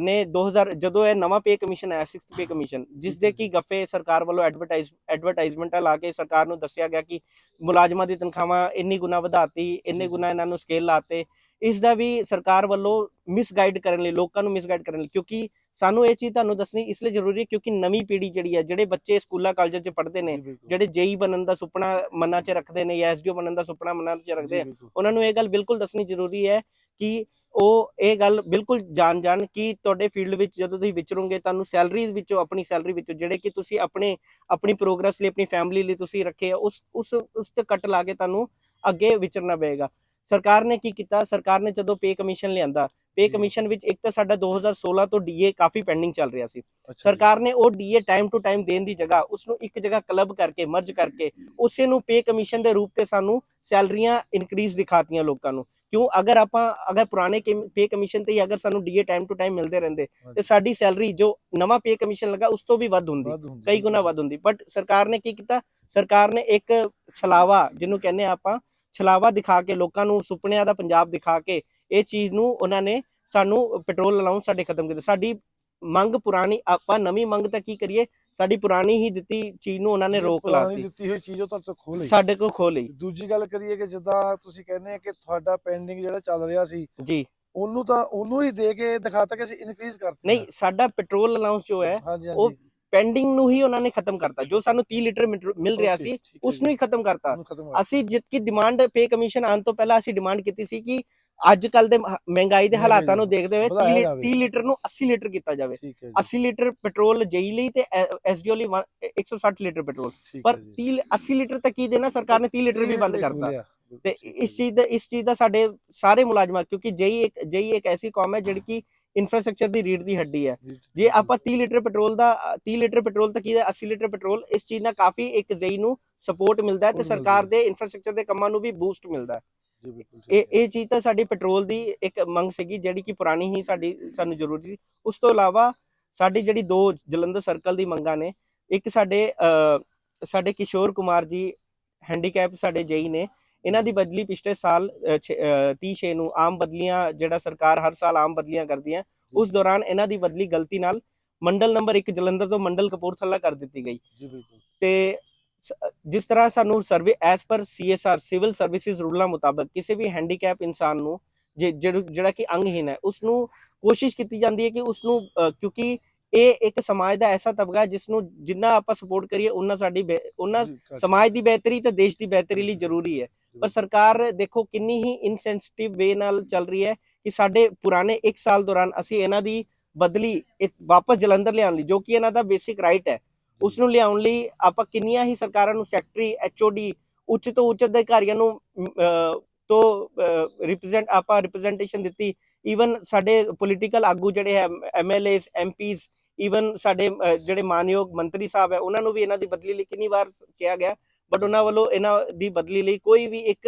ਨੇ 2000 ਜਦੋਂ ਇਹ ਨਵਾਂ ਪੇ ਕਮਿਸ਼ਨ ਆਇਆ 6th ਪੇ ਕਮਿਸ਼ਨ ਜਿਸ ਦੇ ਕੀ ਗੱਫੇ ਸਰਕਾਰ ਵੱਲੋਂ ਐਡਵਰਟਾਈਜ਼ ਐਡਵਰਟਾਈਜ਼ਮੈਂਟਾਂ ਲਾ ਕੇ ਸਰਕਾਰ ਨੂੰ ਦੱਸਿਆ ਗਿਆ ਕਿ ਮੁਲਾਜ਼ਮਾਂ ਦੀ ਤਨਖਾਹਾਂ ਇੰਨੀ ਗੁਣਾ ਵਧਾਤੀ ਇੰਨੇ ਗੁਣਾ ਇਹਨਾਂ ਨੂੰ ਸਕੇਲ ਲਾਤੇ। ਇਸ ਦਾ ਵੀ ਸਰਕਾਰ ਵੱਲੋਂ ਮਿਸਗਾਈਡ ਕਰਨ ਲਈ ਲੋਕਾਂ ਨੂੰ ਮਿਸਗਾਈਡ ਕਰਨ ਲਈ ਕਿਉਂਕਿ ਸਾਨੂੰ ਇਹ ਚੀਜ਼ ਤੁਹਾਨੂੰ ਦੱਸਣੀ ਇਸ ਲਈ ਜ਼ਰੂਰੀ ਹੈ ਕਿਉਂਕਿ ਨਵੀਂ ਪੀੜ੍ਹੀ ਜਿਹੜੀ ਹੈ ਜਿਹੜੇ ਬੱਚੇ ਸਕੂਲਾਂ ਕਾਲਜਾਂ 'ਚ ਪੜ੍ਹਦੇ ਨੇ। ਜਿਹੜੇ ਜੇਈ ਬਣਨ ਦਾ ਸੁਪਨਾ ਮਨਾਂ 'ਚ ਰੱਖਦੇ ਨੇ ਜਾਂ ਐਸਡੀਓ ਬਣਨ ਦਾ ਸੁਪਨਾ ਮਨਾਂ 'ਚ ਰੱਖਦੇ ਆ। ਉਹਨਾਂ ਨੂੰ ਇਹ ਗੱਲ ਬਿਲਕੁਲ ਦੱਸਣੀ ਜ਼ਰੂਰੀ ਹੈ ਕਿ ਉਹ ਇਹ ਗੱਲ ਬਿਲਕੁਲ ਜਾਣ ਜਾਣ ਕਿ ਤੁਹਾਡੇ ਫੀਲਡ ਵਿੱਚ ਜਦੋਂ ਤੁਸੀਂ ਵਿਚਰੋਗੇ ਤੁਹਾਨੂੰ ਸੈਲਰੀ ਵਿੱਚੋਂ ਆਪਣੀ ਸੈਲਰੀ ਵਿੱਚੋਂ ਜਿਹੜੇ ਕਿ ਤੁਸੀਂ ਆਪਣੇ ਆਪਣੀ ਪ੍ਰੋਗਰੈਸ ਲਈ ਆਪਣੀ ਫੈਮਿਲੀ ਲਈ ਤੁਸੀਂ ਰੱਖੇ ਉਸ ਉਸ ਉਸ ਤੇ ਕੱਟ ਲਾ ਕੇ ਤੁਹਾਨੂੰ ਅੱਗੇ ਵਿਚਰਨਾ ਪਏਗਾ ਸਰਕਾਰ ਨੇ ਕੀ ਕੀਤਾ ਸਰਕਾਰ ਨੇ ਜਦੋਂ ਪੇ ਕਮਿਸ਼ਨ ਲਿਆਂਦਾ ਪੇ। ਕਮਿਸ਼ਨ ਵਿੱਚ ਇੱਕ ਤਾਂ ਸਾਡਾ 2016 ਤੋਂ ਡੀਏ ਕਾਫੀ ਪੈਂਡਿੰਗ ਚੱਲ ਰਿਹਾ ਸੀ। ਸਰਕਾਰ ਨੇ ਉਹ ਡੀਏ ਟਾਈਮ ਟੂ ਟਾਈਮ ਦੇਣ ਦੀ ਜਗ੍ਹਾ ਉਸ ਨੂੰ ਇੱਕ ਜਗ੍ਹਾ ਕਲੱਬ ਕਰਕੇ ਮਰਜ ਕਰਕੇ ਉਸੇ ਨੂੰ ਪੇ ਕਮਿਸ਼ਨ ਦੇ ਰੂਪ ਤੇ ਸਾਨੂੰ ਸੈਲਰੀਆਂ ਇਨਕਰੀਜ਼ ਦਿਖਾਤੀਆਂ ਲੋਕਾਂ ਨੂੰ। ਕਿਉਂ? ਅਗਰ ਆਪਾਂ ਅਗਰ ਪੁਰਾਣੇ ਪੇ ਕਮਿਸ਼ਨ ਤੇ ਹੀ ਅਗਰ ਸਾਨੂੰ ਡੀਏ ਟਾਈਮ ਟੂ ਟਾਈਮ ਮਿਲਦੇ ਰਹਿੰਦੇ ਤੇ। ਸਾਡੀ ਸੈਲਰੀ ਜੋ ਨਵਾਂ ਪੇ ਕਮਿਸ਼ਨ ਲੱਗਾ ਉਸ ਤੋਂ ਵੀ ਵੱਧ ਹੁੰਦੀ। ਕਈ ਗੁਣਾ ਵੱਧ ਹੁੰਦੀ। ਬਟ ਸਰਕਾਰ ਨੇ ਕੀ ਕੀਤਾ? ਸਰਕਾਰ ਨੇ ਇੱਕ ਛਲਾਵਾ ਜਿਹਨੂੰ ਕਹਿੰਦੇ ਆਪਾਂ ਛਲਾਵਾ ਦਿਖਾ ਕੇ ਲੋਕਾਂ ਨੂੰ ਸੁਪਨਿਆਂ ਦਾ ਪੰਜਾਬ ਦਿਖਾ ਕੇ ਇਹ ਚੀਜ਼ ਨੂੰ ਉਹਨਾਂ ਨੇ ਸਾਨੂੰ ਪੈਟਰੋਲ ਅਲਾਉਂਸ ਸਾਡੇ ਖਤਮ ਕੀਤੇ। ਸਾਡੀ ਮੰਗ ਪੁਰਾਣੀ ਆਪਾਂ ਨਵੀਂ ਮੰਗ ਤਾਂ ਕੀ ਕਰੀਏ? ਸਾਡੀ ਪੁਰਾਣੀ ਹੀ ਦਿੱਤੀ ਚੀਜ਼ ਨੂੰ ਉਹਨਾਂ ਨੇ ਰੋਕ ਲਾਤੀ। ਦਿੱਤੀ ਹੋਈ ਚੀਜ਼ ਉਹ ਤੁਹਾਡੇ ਤੋਂ ਲਈ। ਸਾਡੇ ਕੋਲ ਖੋ ਲਈ। ਦੂਜੀ ਗੱਲ ਕਰੀਏ ਕਿ ਜਿੱਦਾਂ ਤੁਸੀਂ ਕਹਿੰਦੇ ਆ ਕਿ ਤੁਹਾਡਾ ਪੈਂਡਿੰਗ ਜਿਹੜਾ ਚੱਲ ਰਿਹਾ ਸੀ ਜੀ। ਉਹਨੂੰ ਤਾਂ ਉਹਨੂੰ ਹੀ ਦੇ ਕੇ ਦਿਖਾਤਾ ਕਿ ਅਸੀਂ ਇਨਕਰੀਜ਼ ਕਰਤੀ ਨਹੀਂ ਸਾਡਾ ਪੈਟਰੋਲ ਅਲਾਉਂਸ ਜੋ ਹੈ ਉਹ ਪੈਂਡਿੰਗ ਨੂੰ ਹੀ ਉਹਨਾਂ ਨੇ ਖਤਮ ਕਰਤਾ। ਜੋ ਸਾਨੂੰ 30 ਲੀਟਰ ਮਿਲ- ਰਿਹਾ ਸੀ ਉਸ ਨੂੰ ਹੀ ਖਤਮ ਕਰਤਾ। ਅਸੀਂ ਜਿਤਕੀ ਡਿਮਾਂਡ ਪੇ ਕਮਿਸ਼ਨ ਆਉਣ ਤੋਂ ਪਹਿਲਾਂ ਅਸੀਂ ਡਿਮਾਂਡ ਕੀਤੀ ਸੀ ਕਿ ਅੱਜ ਕੱਲ ਦੇ ਮਹਿੰਗਾਈ ਦੇ ਹਾਲਾਤਾਂ ਨੂੰ ਦੇਖਦੇ ਹੋਏ ਵਧਾਇਆ 30 ਲੀ- ਜਾਵੇ। 30 ਲੀਟਰ ਨੂੰ 80 ਲੀਟਰ ਕੀਤਾ ਜਾਵੇ। ਠੀਕ ਹੈ ਜੀ। 80 ਲੀਟਰ ਪੈਟਰੋਲ ਜਈ ਲਈ ਤੇ ਐਸਡੀਓ ਲਈ ਵਨ- 160 ਲੀਟਰ ਪੈਟਰੋਲ। ਪਰ ਹੈ ਜੀ। 30 80 ਲੀਟਰ ਤੱਕ ਕੀ ਦੇਣਾ? ਸਰਕਾਰ ਨੇ 30 ਲੀਟਰ ਵੀ ਬੰਦ ਹੀ ਕਰਤਾ। ਤੇ ਹੈ ਇਸ। ਚੀਜ਼ ਦਾ ਇਸ ਚੀਜ਼ ਦਾ ਸਾਡੇ ਸਾਰੇ ਮੁਲਾਜ਼ਮਾਂ ਕਿਉਂਕਿ ਜਈ ਇੱਕ ਜਈ ਇੱਕ ਐਸੀ ਕੌਮ ਹੈ ਜਿਹੜੀ ਕਿ ਇਨਫਰਾਸਟ੍ਰਕਚਰ ਦੀ ਰੀੜ ਦੀ ਹੱਡੀ ਹੈ। ਜੀ, ਆਪਾਂ 30 ਲੀਟਰ ਪੈਟਰੋਲ ਦਾ 30 ਲੀਟਰ ਪੈਟਰੋਲ ਤਾਂ ਕੀ ਹੈ? 80 ਲੀਟਰ ਪੈਟਰੋਲ ਇਸ ਚੀਜ਼ ਨਾਲ ਕਾਫੀ ਇੱਕ ਜਈ ਨੂੰ ਸਪੋਰਟ ਮਿਲਦਾ ਹੈ ਤੇ ਸਰਕਾਰ ਹੈ। ਦੇ ਇਨਫਰਾਸਟ੍ਰਕਚਰ ਦੇ ਕੰਮਾਂ ਨੂੰ ਵੀ ਬੂਸਟ ਮਿਲਦਾ ਹੈ। ਜੀ ਬਿਲਕੁਲ ਠੀਕ ਇਹ। ਇਹ ਚੀਜ਼ ਤਾਂ ਸਾਡੀ ਪੈਟਰੋਲ ਦੀ ਇੱਕ ਮੰਗ ਸੀਗੀ ਜਿਹੜੀ ਕਿ ਪੁਰਾਣੀ ਹੀ ਸਾਡੀ ਸਾਨੂੰ ਜ਼ਰੂਰੀ ਸੀ। ਉਸ ਤੋਂ ਇਲਾਵਾ ਸਾਡੀ ਜਿਹੜੀ ਦੋ ਜਲੰਧਰ ਸਰਕਲ ਦੀ ਮੰਗਾਂ ਨੇ ਇੱਕ ਸਾਡੇ ਸਾਡੇ ਕਿਸ਼ੋਰ ਕੁਮਾਰ ਜੀ ਹੈਂਡੀਕੈਪ ਸਾਡੇ ਜਈ ਨੇ। ਇਹਨਾਂ ਦੀ ਬਦਲੀ ਪਿਛਲੇ ਸਾਲ 30 ਛੇ ਨੂੰ ਆਮ ਬਦਲੀਆਂ ਜਿਹੜਾ ਸਰਕਾਰ ਹਰ ਸਾਲ ਆਮ ਬਦਲੀਆਂ ਕਰਦੀ ਹੈ ਉਸ ਦੌਰਾਨ ਇਹਨਾਂ ਦੀ ਬਦਲੀ ਗਲਤੀ ਨਾਲ ਮੰਡਲ ਨੰਬਰ 1 ਜਲੰਧਰ ਤੋਂ ਮੰਡਲ ਕਪੂਰਥਲਾ ਕਰ ਦਿੱਤੀ ਗਈ। ਜੀ ਬਿਲਕੁਲ। ਤੇ ਜਿਸ ਤਰ੍ਹਾਂ ਸਾਨੂੰ survey as per CSR civil services ਰੂਲਾਂ ਮੁਤਾਬਕ ਕਿਸੇ ਵੀ ਹੈਂਡੀਕੈਪ ਇਨਸਾਨ ਨੂੰ ਜਿਹੜਾ ਕਿ ਅੰਗਹੀਨ ਹੈ ਉਸ ਨੂੰ ਕੋਸ਼ਿਸ਼ ਕੀਤੀ ਜਾਂਦੀ ਹੈ ਕਿ ਉਸ ਨੂੰ ਕਿਉਂਕਿ ਇਹ ਇੱਕ ਸਮਾਜ ਦਾ ਐਸਾ ਤਬਕਾ ਜਿਸ ਨੂੰ ਜਿੰਨਾ ਆਪਾਂ ਸਪੋਰਟ ਕਰੀਏ ਉਹਨਾਂ ਸਾਡੀ ਉਹਨਾਂ ਸਮਾਜ ਦੀ ਬਿਹਤਰੀ ਤੇ ਦੇਸ਼ ਦੀ ਬਿਹਤਰੀ ਲਈ ਜ਼ਰੂਰੀ ਹੈ। ਪਰ ਸਰਕਾਰ ਦੇਖੋ ਕਿੰਨੀ ਹੀ ਇਨਸੈਂਸਿਟਿਵ ਵੇ ਨਾਲ ਚੱਲ ਰਹੀ ਹੈ ਕਿ ਸਾਡੇ ਪੁਰਾਣੇ 1 ਸਾਲ ਦੌਰਾਨ ਅਸੀਂ ਇਹਨਾਂ ਦੀ ਬਦਲੀ ਵਾਪਸ ਜਲੰਧਰ ਲਿਆਉਣ ਲਈ ਜੋ ਕਿ ਇਹਨਾਂ ਦਾ ਬੇਸਿਕ ਰਾਈਟ ਹੈ ਉਸ ਨੂੰ ਲਿਆਉਣ ਲਈ ਆਪਾਂ ਕਿੰਨੀਆਂ ਹੀ ਸਰਕਾਰਾਂ ਨੂੰ ਸੈਕਟਰੀ ਐਚਓਡੀ ਉੱਚ ਤੋਂ ਉੱਚ ਅਧਿਕਾਰੀਆਂ ਨੂੰ ਤੋਂ ਰਿਪਰੈਜ਼ੈਂਟ ਆਪਾਂ ਰਿਪਰੈਜ਼ੈਂਟੇਸ਼ਨ ਦਿੱਤੀ। ਈਵਨ ਸਾਡੇ ਪੋਲੀਟੀਕਲ ਆਗੂ ਜਿਹੜੇ ਹੈ ਐਮਐਲਏਸ ਐਮਪੀਸ ਈਵਨ ਸਾਡੇ ਜਿਹੜੇ ਮਾਨਯੋਗ ਮੰਤਰੀ ਸਾਹਿਬ ਹੈ ਉਹਨਾਂ ਨੂੰ ਵੀ ਇਹਨਾਂ ਦੀ ਬਦਲੀ ਲਈ ਕਿੰਨੀ ਵਾਰ ਕਿਹਾ ਗਿਆ। ਬਟ ਉਹਨਾਂ ਵੱਲੋਂ ਇਹਨਾਂ ਦੀ ਬਦਲੀ ਲਈ ਕੋਈ ਵੀ ਇੱਕ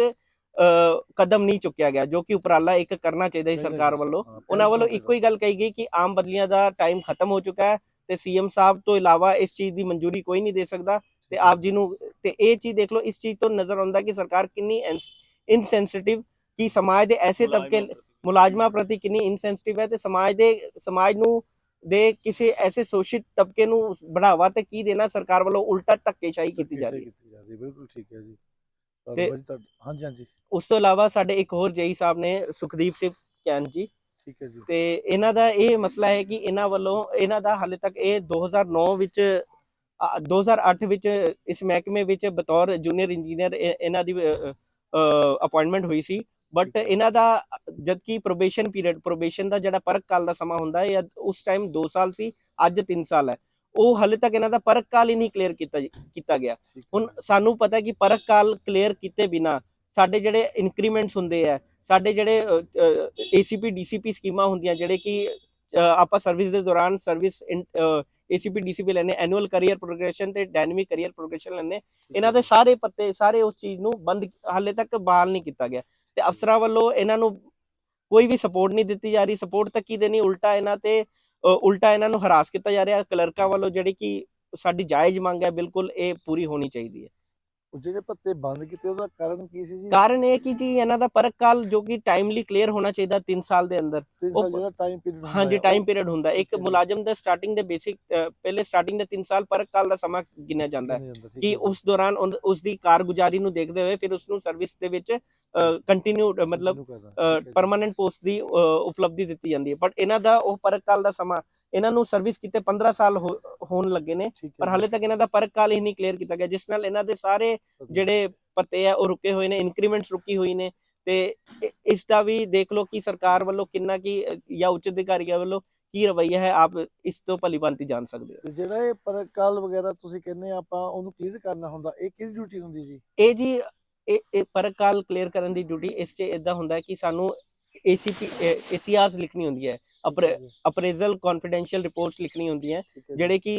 ਕਦਮ ਨਹੀਂ ਚੁੱਕਿਆ ਗਿਆ ਜੋ ਕਿ ਉਪਰਾਲਾ ਇੱਕ ਕਰਨਾ ਚਾਹੀਦਾ ਸੀ ਸਰਕਾਰ ਵੱਲੋਂ। ਉਹਨਾਂ ਵੱਲੋਂ ਇੱਕੋ ਹੀ ਗੱਲ ਕਹੀ ਗਈ ਕਿ ਆਮ ਬਦਲੀਆਂ ਦਾ ਟਾਈਮ ਖਤਮ ਹੋ ਚੁੱਕਾ ਹੈ। ਤੇ ਸੀਐਮ ਸਾਹਿਬ ਤੋਂ ਇਲਾਵਾ ਇਸ ਚੀਜ਼ ਦੀ ਮਨਜ਼ੂਰੀ ਕੋਈ ਨਹੀਂ ਦੇ ਸਕਦਾ ਤੇ ਆਪ ਜੀ ਨੂੰ ਤੇ ਇਹ ਚੀਜ਼ ਦੇਖ ਲਓ ਇਸ ਚੀਜ਼ ਤੋਂ ਨਜ਼ਰ ਆਉਂਦਾ ਕਿ ਸਰਕਾਰ ਕਿੰਨੀ ਇਨਸੈਂਸਿਟਿਵ ਕਿ ਸਮਾਜ ਦੇ ਐਸੇ ਤਬਕੇ ਮੁਲਾਜ਼ਮਾਂ ਪ੍ਰਤੀ ਕਿੰਨੀ ਇਨਸੈਂਸਿਟਿਵ ਹੈ ਤੇ ਸਮਾਜ ਦੇ ਸਮਾਜ ਨੂੰ ਦੇ ਕਿਸੇ ਐਸੇ ਸ਼ੋਸ਼ਿਤ ਤਬਕੇ ਨੂੰ ਬੜਾਵਾ ਤੇ ਕੀ ਦੇਣਾ ਸਰਕਾਰ ਵੱਲੋਂ ਉਲਟਾ ਧੱਕੇਸ਼ਾਹੀ ਕੀਤੀ ਜਾ ਰਹੀ ਹੈ। ਬਿਲਕੁਲ ਠੀਕ ਜੀ। ਤੇ- ਹਾਂਜੀ ਹਾਂਜੀ। ਉਸ ਤੋਂ ਇਲਾਵਾ ਸਾਡੇ ਇੱਕ ਹੋਰ ਜੇਈ ਸਾਹਿਬ ਨੇ ਸੁਖਦੀਪ ਸਿੰਘ ਕੈਨ ਜੀ ਠੀਕ ਹੈ ਜੀ ਤੇ ਇਹਨਾਂ ਦਾ ਇਹ ਮਸਲਾ ਹੈ ਕਿ ਇਹਨਾਂ ਵੱਲੋਂ ਇਹਨਾਂ ਦਾ ਹਾਲੇ ਤੱਕ ਇਹ 2009 ਵਿੱਚ ਅ, 2008 ਵਿੱਚ ਇਸ ਮਹਿਕਮੇ ਵਿੱਚ ਬਤੌਰ ਜੂਨੀਅਰ ਇੰਜੀਨੀਅਰ ਇਹਨਾਂ ਦੀ ਅਪਾਇੰਟਮੈਂਟ ਹੋਈ ਸੀ ਬਟ। ਇਹਨਾਂ ਦਾ ਜਦ ਕਿ ਪ੍ਰੋਬੇਸ਼ਨ ਪੀਰੀਅਡ ਪ੍ਰੋਬੇਸ਼ਨ ਦਾ ਜਿਹੜਾ ਪਰਖ ਕਾਲ ਦਾ ਸਮਾਂ ਹੁੰਦਾ ਹੈ ਉਸ ਟਾਈਮ 2 ਸਾਲ ਸੀ ਅੱਜ 3 ਸਾਲ ਹੈ ਉਹ ਹਾਲੇ ਤੱਕ ਇਹਨਾਂ ਦਾ ਪਰਖ ਕਾਲ ਹੀ ਨਹੀਂ ਕਲੀਅਰ ਕੀਤਾ ਕੀਤਾ ਗਿਆ ਹੁਣ। ਸਾਨੂੰ ਪਤਾ ਹੈ ਕਿ ਪਰਖ ਕਾਲ ਕਲੀਅਰ ਕੀਤੇ ਬਿਨਾ ਸਾਡੇ ਜਿਹੜੇ ਇਨਕਰੀਮੈਂਟਸ ਹੁੰਦੇ ਆ ਸਾਡੇ ਜਿਹੜੇ ਏਸੀਪੀ ਡੀਸੀਪੀ ਸਕੀਮਾਂ ਹੁੰਦੀਆਂ, ਜਿਹੜੇ ਕਿ ਆਪਾਂ ਸਰਵਿਸ ਦੇ ਦੌਰਾਨ ਸਰਵਿਸ ਏਸੀਪੀ ਡੀਸੀਪੀ ਲੈਣੇ ਐਨੂਅਲ ਕੈਰੀਅਰ ਪ੍ਰੋਗਰੈਸ਼ਨ ਤੇ ਡਾਇਨਾਮਿਕ ਕੈਰੀਅਰ ਪ੍ਰੋਗਰੈਸ਼ਨ ਲੈਣੇ ਇਹਨਾਂ ਦੇ ਸਾਰੇ ਪੱਤੇ, ਸਾਰੇ ਉਸ ਚੀਜ਼ ਨੂੰ ਬੰਦ, ਹਾਲੇ ਤੱਕ ਬਹਾਲ ਨਹੀਂ ਕੀਤਾ ਗਿਆ। ਤੇ ਅਫਸਰਾਂ ਵੱਲੋਂ ਇਹਨਾਂ ਨੂੰ ਕੋਈ ਵੀ ਸਪੋਰਟ ਨਹੀਂ ਦਿੱਤੀ ਜਾ ਰਹੀ। ਸਪੋਰਟ ਤੱਕ ਕੀ ਦੇਣੀ? ਉਲਟਾ ਇਹਨਾਂ ਤੇ ਉਲਟਾ ਇਹਨਾਂ ਨੂੰ ਹਰਾਸ ਕੀਤਾ ਜਾ ਰਿਹਾ। ਕਲਰਕਾਂ ਵੱਲੋਂ ਜਿਹੜੀ ਕਿ ਸਾਡੀ ਜਾਇਜ਼ ਮੰਗ ਹੈ, ਬਿਲਕੁਲ ਇਹ ਪੂਰੀ ਹੋਣੀ ਚਾਹੀਦੀ ਹੈ। ਉਹ ਜਿਹੜੇ ਪੱਤੇ ਬੰਦ ਕੀਤੇ ਉਹਦਾ ਕਾਰਨ ਕੀ ਸੀ ਜੀ? ਕਾਰਨ ਇਹ ਕਿ ਜੀ ਇਹਨਾਂ ਦਾ ਪਰਖ ਕਾਲ ਜੋ ਕਿ ਟਾਈਮਲੀ ਕਲੀਅਰ ਹੋਣਾ ਚਾਹੀਦਾ 3 ਸਾਲ ਦੇ ਅੰਦਰ। ਤਿੰਨ ਉਹ ਸਾਲ ਜਿਹੜਾ ਟਾਈਮ ਪੀਰੀਅਡ ਹਾਂਜੀ ਟਾਈਮ ਪੀਰੀਅਡ ਹੁੰਦਾ। ਇੱਕ। ਮੁਲਾਜ਼ਮ ਦੇ ਸਟਾਰਟਿੰਗ ਦੇ ਬੇਸਿਕ ਪਹਿਲੇ ਸਟਾਰਟਿੰਗ ਦੇ 3 ਸਾਲ ਪਰਖ ਕਾਲ ਦਾ ਸਮਾਂ ਗਿਣਿਆ ਜਾਂਦਾ ਹੈ ਕਿ ਉਸ ਦੌਰਾਨ ਉਸ ਦੀ ਕਾਰਗੁਜ਼ਾਰੀ ਨੂੰ ਦੇਖਦੇ ਹੋਏ ਫਿਰ ਉਸ ਨੂੰ ਸਰਵਿਸ ਦੇ ਵਿੱਚ ਕੰਟੀਨਿਊ ਮਤਲਬ ਪਰਮਾਨੈਂਟ ਪੋਸਟ ਦੀ ਉਪਲਬਧੀ ਦਿੱਤੀ ਜਾਂਦੀ ਹੈ। ਬਟ ਇਹਨਾਂ ਦਾ ਉਹ ਪਰਖ ਕਾਲ ਦਾ ਸਮਾਂ ਇਹਨਾਂ ਨੂੰ ਸਰਵਿਸ ਕੀਤੇ 15 ਸਾਲ ਹੋਣ ਲੱਗੇ ਨੇ। ਪਰ ਹਾਲੇ ਤੱਕ ਇਹਨਾਂ ਦਾ ਪਰਖ ਕਾਲ ਹੀ ਨਹੀਂ ਕਲੀਅਰ ਕੀਤਾ ਗਿਆ ਜਿਸ ਨਾਲ ਇਹਨਾਂ ਦੇ ਸਾਰੇ ਜਿਹੜੇ ਪੱਤੇ ਆ ਉਹ ਰੁਕੇ ਹੋਏ ਨੇ ਇਨਕਰੀਮੈਂਟਸ ਰੁਕੀ ਹੋਈ ਨੇ। ਤੇ ਇਸ ਦਾ ਵੀ ਦੇਖ ਲਓ ਕਿ ਸਰਕਾਰ ਵੱਲੋਂ ਕਿੰਨਾ ਕੀ ਜਾਂ ਉੱਚ ਅਧਿਕਾਰੀਆਂ ਵੱਲੋਂ ਕੀ ਰਵੱਈਆ ਹੈ ਆਪ ਇਸ ਤੋਂ ਭਲੀ ਭਾਂਤੀ ਜਾਣ ਸਕਦੇ ਹੋ। ਜਿਹੜਾ ਇਹ ਪਰਕਾਲ ਵਗੈਰਾ ਤੁਸੀਂ ਕਹਿੰਦੇ ਆਪਾਂ ਉਹਨੂੰ ਕਲੀਅਰ ਕਰਨਾ ਹੁੰਦਾ ਇਹ ਕਿਹਦੀ ਡਿਊਟੀ ਹੁੰਦੀ ਜੀ? ਇਹ ਜੀ ਇਹ ਇਹ ਪਰਖ ਕਾਲ ਕਲੀਅਰ ਕਰਨ ਦੀ ਡਿਊਟੀ ਇਸ 'ਚ ਇਦਾਂ ਹੁੰਦਾ ਕਿ ਸਾਨੂੰ ਏਸੀਪੀ ਏਸੀਆਰਸ ਲਿਖਣੀ ਹੁੰਦੀ ਹੈ ਅਪਰੇਜ਼ਲ ਕੌਨਫੀਡੈਂਸ਼ੀਅਲ ਰਿਪੋਰਟਸ ਲਿਖਣੀ ਠੀਕ ਹੈ। ਜਿਹੜੇ ਕਿ